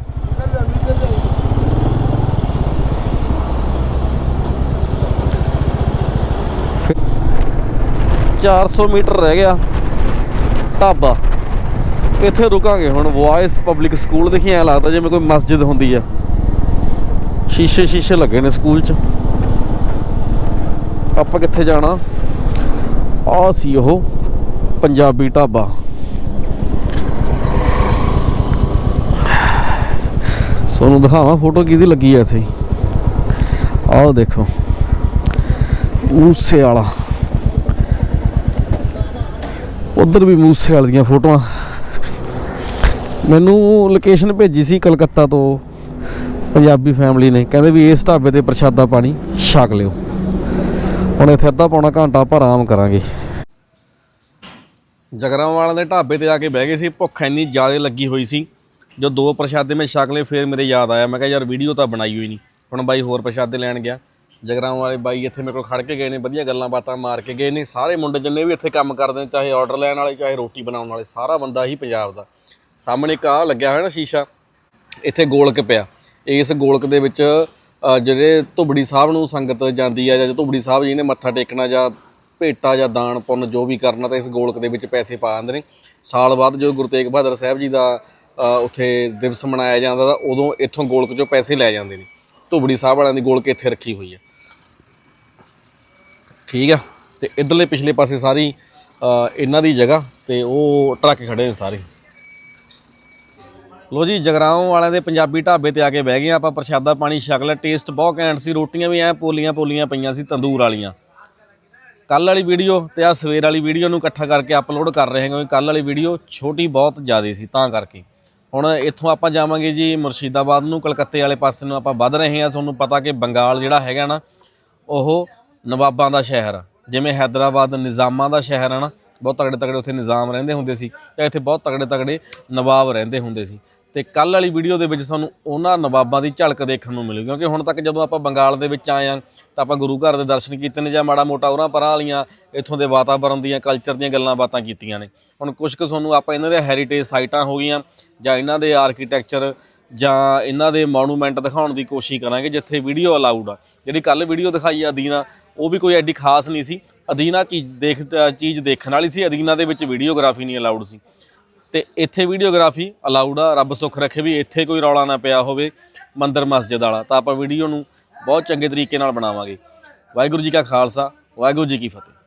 ਚਾਰ 400 ਮੀਟਰ ਰਹਿ ਗਿਆ। ਢਾਬਾ। ਇੱਥੇ ਰੁਕਾਂਗੇ ਹੁਣ। ਵੌਇਸ ਪਬਲਿਕ ਸਕੂਲ ਦੇਖੀ ਐ ਲੱਗਦਾ ਜਿਵੇਂ ਕੋਈ ਮਸਜਿਦ ਹੁੰਦੀ ਆ। ਸ਼ੀਸ਼ੇ ਸ਼ੀਸ਼ੇ ਲੱਗੇ ਨੇ ਸਕੂਲ 'ਚ। ਆਪਾਂ ਕਿੱਥੇ ਜਾਣਾ? ਆ ਸੀ ਉਹ ਪੰਜਾਬੀ ਢਾਬਾ। ਤੁਹਾਨੂੰ ਦਿਖਾਵਾਂ ਫੋਟੋ ਕਿਹਦੀ ਲੱਗੀ ਆ ਇੱਥੇ। ਆਹ ਦੇਖੋ, ਮੂਸੇ ਵਾਲਾ। ਉਧਰ ਵੀ ਮੂਸੇ ਵਾਲੇ ਦੀਆਂ ਫੋਟੋਆਂ। ਮੈਨੂੰ ਲੋਕੇਸ਼ਨ ਭੇਜੀ ਸੀ ਕਲਕੱਤਾ ਤੋਂ, ਪੰਜਾਬੀ ਫੈਮਿਲੀ ਨੇ। ਕਹਿੰਦੇ ਵੀ ਇਸ ਢਾਬੇ ਤੇ ਪ੍ਰਸ਼ਾਦਾ ਪਾਣੀ ਛਕ ਲਿਓ। ਹੁਣ ਇੱਥੇ ਅੱਧਾ ਪੌਣਾ ਘੰਟਾ ਆਪਾਂ ਆਰਾਮ ਕਰਾਂਗੇ। ਜਗਰਾਵਾਂ ਵਾਲਿਆਂ ਦੇ ਢਾਬੇ ਤੇ ਆ ਕੇ ਬਹਿ ਗਏ ਸੀ, ਭੁੱਖ ਇੰਨੀ ਜ਼ਿਆਦਾ ਲੱਗੀ ਹੋਈ ਸੀ। ਜੋ ਦੋ ਪ੍ਰਸ਼ਾਦੇ ਮੈਂ ਛਕ ਲਏ, ਫਿਰ ਮੇਰੇ ਯਾਦ ਆਇਆ। ਮੈਂ ਕਿਹਾ, ਯਾਰ, ਵੀਡੀਓ ਤਾਂ ਬਣਾਈ ਹੋਈ ਨਹੀਂ। ਹੁਣ ਬਾਈ ਹੋਰ ਪ੍ਰਸ਼ਾਦੇ ਲੈਣ ਗਿਆ। ਜਗਰਾਵਾਂ ਵਾਲੇ ਬਾਈ ਇੱਥੇ ਮੇਰੇ ਕੋਲ ਖੜ ਕੇ ਗਏ ਨੇ, ਵਧੀਆ ਗੱਲਾਂ ਬਾਤਾਂ ਮਾਰ ਕੇ ਗਏ ਨੇ। ਸਾਰੇ ਮੁੰਡੇ ਜਿੰਨੇ ਵੀ ਇੱਥੇ ਕੰਮ ਕਰਦੇ ਨੇ, ਚਾਹੇ ਆਰਡਰ ਲੈਣ ਵਾਲੇ, ਚਾਹੇ ਰੋਟੀ ਬਣਾਉਣ ਵਾਲੇ, ਸਾਰਾ ਬੰਦਾ ਹੀ ਪੰਜਾਬ ਦਾ। ਸਾਹਮਣੇ ਇੱਕ ਆ ਲੱਗਿਆ ਹੋਇਆ ਨਾ ਸ਼ੀਸ਼ਾ, ਇੱਥੇ ਗੋਲਕ ਪਿਆ। ਇਸ ਗੋਲਕ ਦੇ ਵਿੱਚ ਜਿਹੜੇ ਧੁਬੜੀ ਸਾਹਿਬ ਨੂੰ ਸੰਗਤ ਜਾਂਦੀ ਆ, ਜਾਂ ਧੁਬੜੀ ਸਾਹਿਬ ਜੀ ਨੇ ਮੱਥਾ ਟੇਕਣਾ, ਜਾਂ ਭੇਟਾ, ਜਾਂ ਦਾਨ ਪੁੰਨ ਜੋ ਵੀ ਕਰਨਾ, ਤਾਂ ਇਸ ਗੋਲਕ ਦੇ ਵਿੱਚ ਪੈਸੇ ਪਾ ਦਿੰਦੇ ਨੇ। ਸਾਲ ਬਾਅਦ ਜੋ ਗੁਰੂ ਤੇਗ ਬਹਾਦਰ ਸਾਹਿਬ ਜੀ ਦਾ ਉੱਥੇ ਦਿਵਸ ਮਨਾਇਆ ਜਾਂਦਾ ਤਾਂ ਉਦੋਂ ਇੱਥੋਂ ਗੋਲਕ ਚੋਂ ਪੈਸੇ ਲੈ ਜਾਂਦੇ ਨੇ। ਧੁਬੜੀ ਸਾਹਿਬ ਵਾਲਿਆਂ ਦੀ ਗੋਲਕ ਇੱਥੇ ਰੱਖੀ ਹੋਈ ਹੈ। ਠੀਕ ਆ। ਤੇ ਇਧਰਲੇ ਪਿਛਲੇ ਪਾਸੇ ਸਾਰੀ ਇਹਨਾਂ ਦੀ ਜਗ੍ਹਾ ਤੇ ਉਹ ਟਰੱਕ ਖੜੇ ਨੇ ਸਾਰੇ। ਲੋ ਜੀ, ਜਗਰਾਉਂ ਵਾਲਿਆਂ ਦੇ ਪੰਜਾਬੀ ਢਾਬੇ ਤੇ ਆ ਕੇ ਬਹਿ ਗਏ ਆਪਾਂ। ਪ੍ਰਸ਼ਾਦਾ ਪਾਣੀ ਛਕ ਲਿਆ ਟੇਸਟ ਬਹੁਤ ਘੈਂਟ ਸੀ। ਰੋਟੀਆਂ ਵੀ ਐ ਪੋਲੀਆਂ ਪੋਲੀਆਂ ਪਈਆਂ ਸੀ ਤੰਦੂਰ ਵਾਲੀਆਂ। ਕੱਲ ਵਾਲੀ ਵੀਡੀਓ ਤੇ ਆ ਸਵੇਰ ਵਾਲੀ ਵੀਡੀਓ ਨੂੰ ਇਕੱਠਾ ਕਰਕੇ ਅਪਲੋਡ ਕਰ ਰਹੇ ਹਾਂ, ਕਿਉਂਕਿ ਕੱਲ ਵਾਲੀ ਵੀਡੀਓ ਛੋਟੀ ਬਹੁਤ ਜ਼ਿਆਦਾ ਸੀ, ਤਾਂ ਕਰਕੇ। ਹੁਣ ਇੱਥੋਂ ਆਪਾਂ ਜਾਵਾਂਗੇ ਜੀ ਮੁਰਸ਼ਿਦਾਬਾਦ ਨੂੰ, ਕਲਕੱਤੇ ਵਾਲੇ ਪਾਸੇ ਨੂੰ ਆਪਾਂ ਵੱਧ ਰਹੇ ਹਾਂ। ਤੁਹਾਨੂੰ ਪਤਾ ਕਿ ਬੰਗਾਲ ਜਿਹੜਾ ਹੈਗਾ ਨਾ, ਉਹ ਨਵਾਬਾਂ ਦਾ ਸ਼ਹਿਰ ਆ। ਜਿਵੇਂ ਹੈਦਰਾਬਾਦ, ਨਿਜ਼ਾਮਾਂ ਦਾ ਸ਼ਹਿਰ ਆ ਨਾ, ਬਹੁਤ ਤਗੜੇ ਤਗੜੇ ਉੱਥੇ ਨਿਜ਼ਾਮ ਰਹਿੰਦੇ ਹੁੰਦੇ ਸੀ ਤੇ ਇੱਥੇ ਬਹੁਤ ਤਗੜੇ ਤਗੜੇ ਨਵਾਬ ਰਹਿੰਦੇ ਹੁੰਦੇ ਸੀ। ਤੇ ਕੱਲ ਵਾਲੀ ਵੀਡੀਓ ਦੇ ਵਿੱਚ ਸਾਨੂੰ ਉਹਨਾਂ ਨਵਾਬਾਂ ਦੀ ਝਲਕ ਦੇਖਣ ਨੂੰ ਮਿਲੀ, ਕਿਉਂਕਿ ਹੁਣ ਤੱਕ ਜਦੋਂ ਆਪਾਂ ਬੰਗਾਲ ਦੇ ਵਿੱਚ ਆਏ ਆ ਤਾਂ ਆਪਾਂ ਗੁਰੂ ਘਰ ਦੇ ਦਰਸ਼ਨ ਕੀਤੇ ਨੇ ਜਾਂ ਮਾੜਾ ਮੋਟਾ ਉਹਨਾਂ ਪਰਾਂ ਵਾਲੀਆਂ, ਇੱਥੋਂ ਦੇ ਵਾਤਾਵਰਣ ਦੀਆਂ ਕਲਚਰ ਦੀਆਂ ਗੱਲਾਂ ਬਾਤਾਂ ਕੀਤੀਆਂ ਨੇ। ਹੁਣ ਕੁਝ ਕੁ ਤੁਹਾਨੂੰ ਆਪਾਂ ਇਹਨਾਂ ਦੇ ਹੈਰੀਟੇਜ ਸਾਈਟਾਂ ਹੋ ਗਈਆਂ, ਜਾਂ ਇਹਨਾਂ ਦੇ ਆਰਕੀਟੈਕਚਰ ਜਾਂ ਇਹਨਾਂ ਦੇ ਮੋਨੂਮੈਂਟ ਦਿਖਾਉਣ ਦੀ ਕੋਸ਼ਿਸ਼ ਕਰਾਂਗੇ, ਜਿੱਥੇ ਵੀਡੀਓ ਅਲਾਉਡ ਆ। ਜਿਹੜੀ ਕੱਲ ਵੀਡੀਓ ਦਿਖਾਈ ਆ ਅਦੀਨਾ, ਉਹ ਵੀ ਕੋਈ ਐਡੀ ਖਾਸ ਨਹੀਂ ਸੀ। ਅਦੀਨਾ ਚੀਜ਼ ਦੇਖ ਚੀਜ਼ ਦੇਖਣ ਵਾਲੀ ਸੀ, ਅਦੀਨਾ ਦੇ ਵਿੱਚ ਵੀਡੀਓਗ੍ਰਾਫੀ ਨਹੀਂ ਅਲਾਉਡ ਸੀ। ਤੇ ਇੱਥੇ ਵੀਡੀਓਗ੍ਰਾਫੀ ਅਲਾਉਡ ਆ, ਰੱਬ ਸੁੱਖ ਰੱਖੇ ਵੀ ਇੱਥੇ ਕੋਈ ਰੌਲਾ ਨਾ ਪਿਆ ਹੋਵੇ ਮੰਦਰ ਮਸਜਿਦ ਵਾਲਾ, ਤਾਂ ਆਪਾਂ ਵੀਡੀਓ ਨੂੰ ਬਹੁਤ ਚੰਗੇ ਤਰੀਕੇ ਨਾਲ ਬਣਾਵਾਂਗੇ। ਵਾਹਿਗੁਰੂ ਜੀ ਕਾ ਖਾਲਸਾ, ਵਾਹਿਗੁਰੂ ਜੀ ਕੀ ਫਤਿਹ।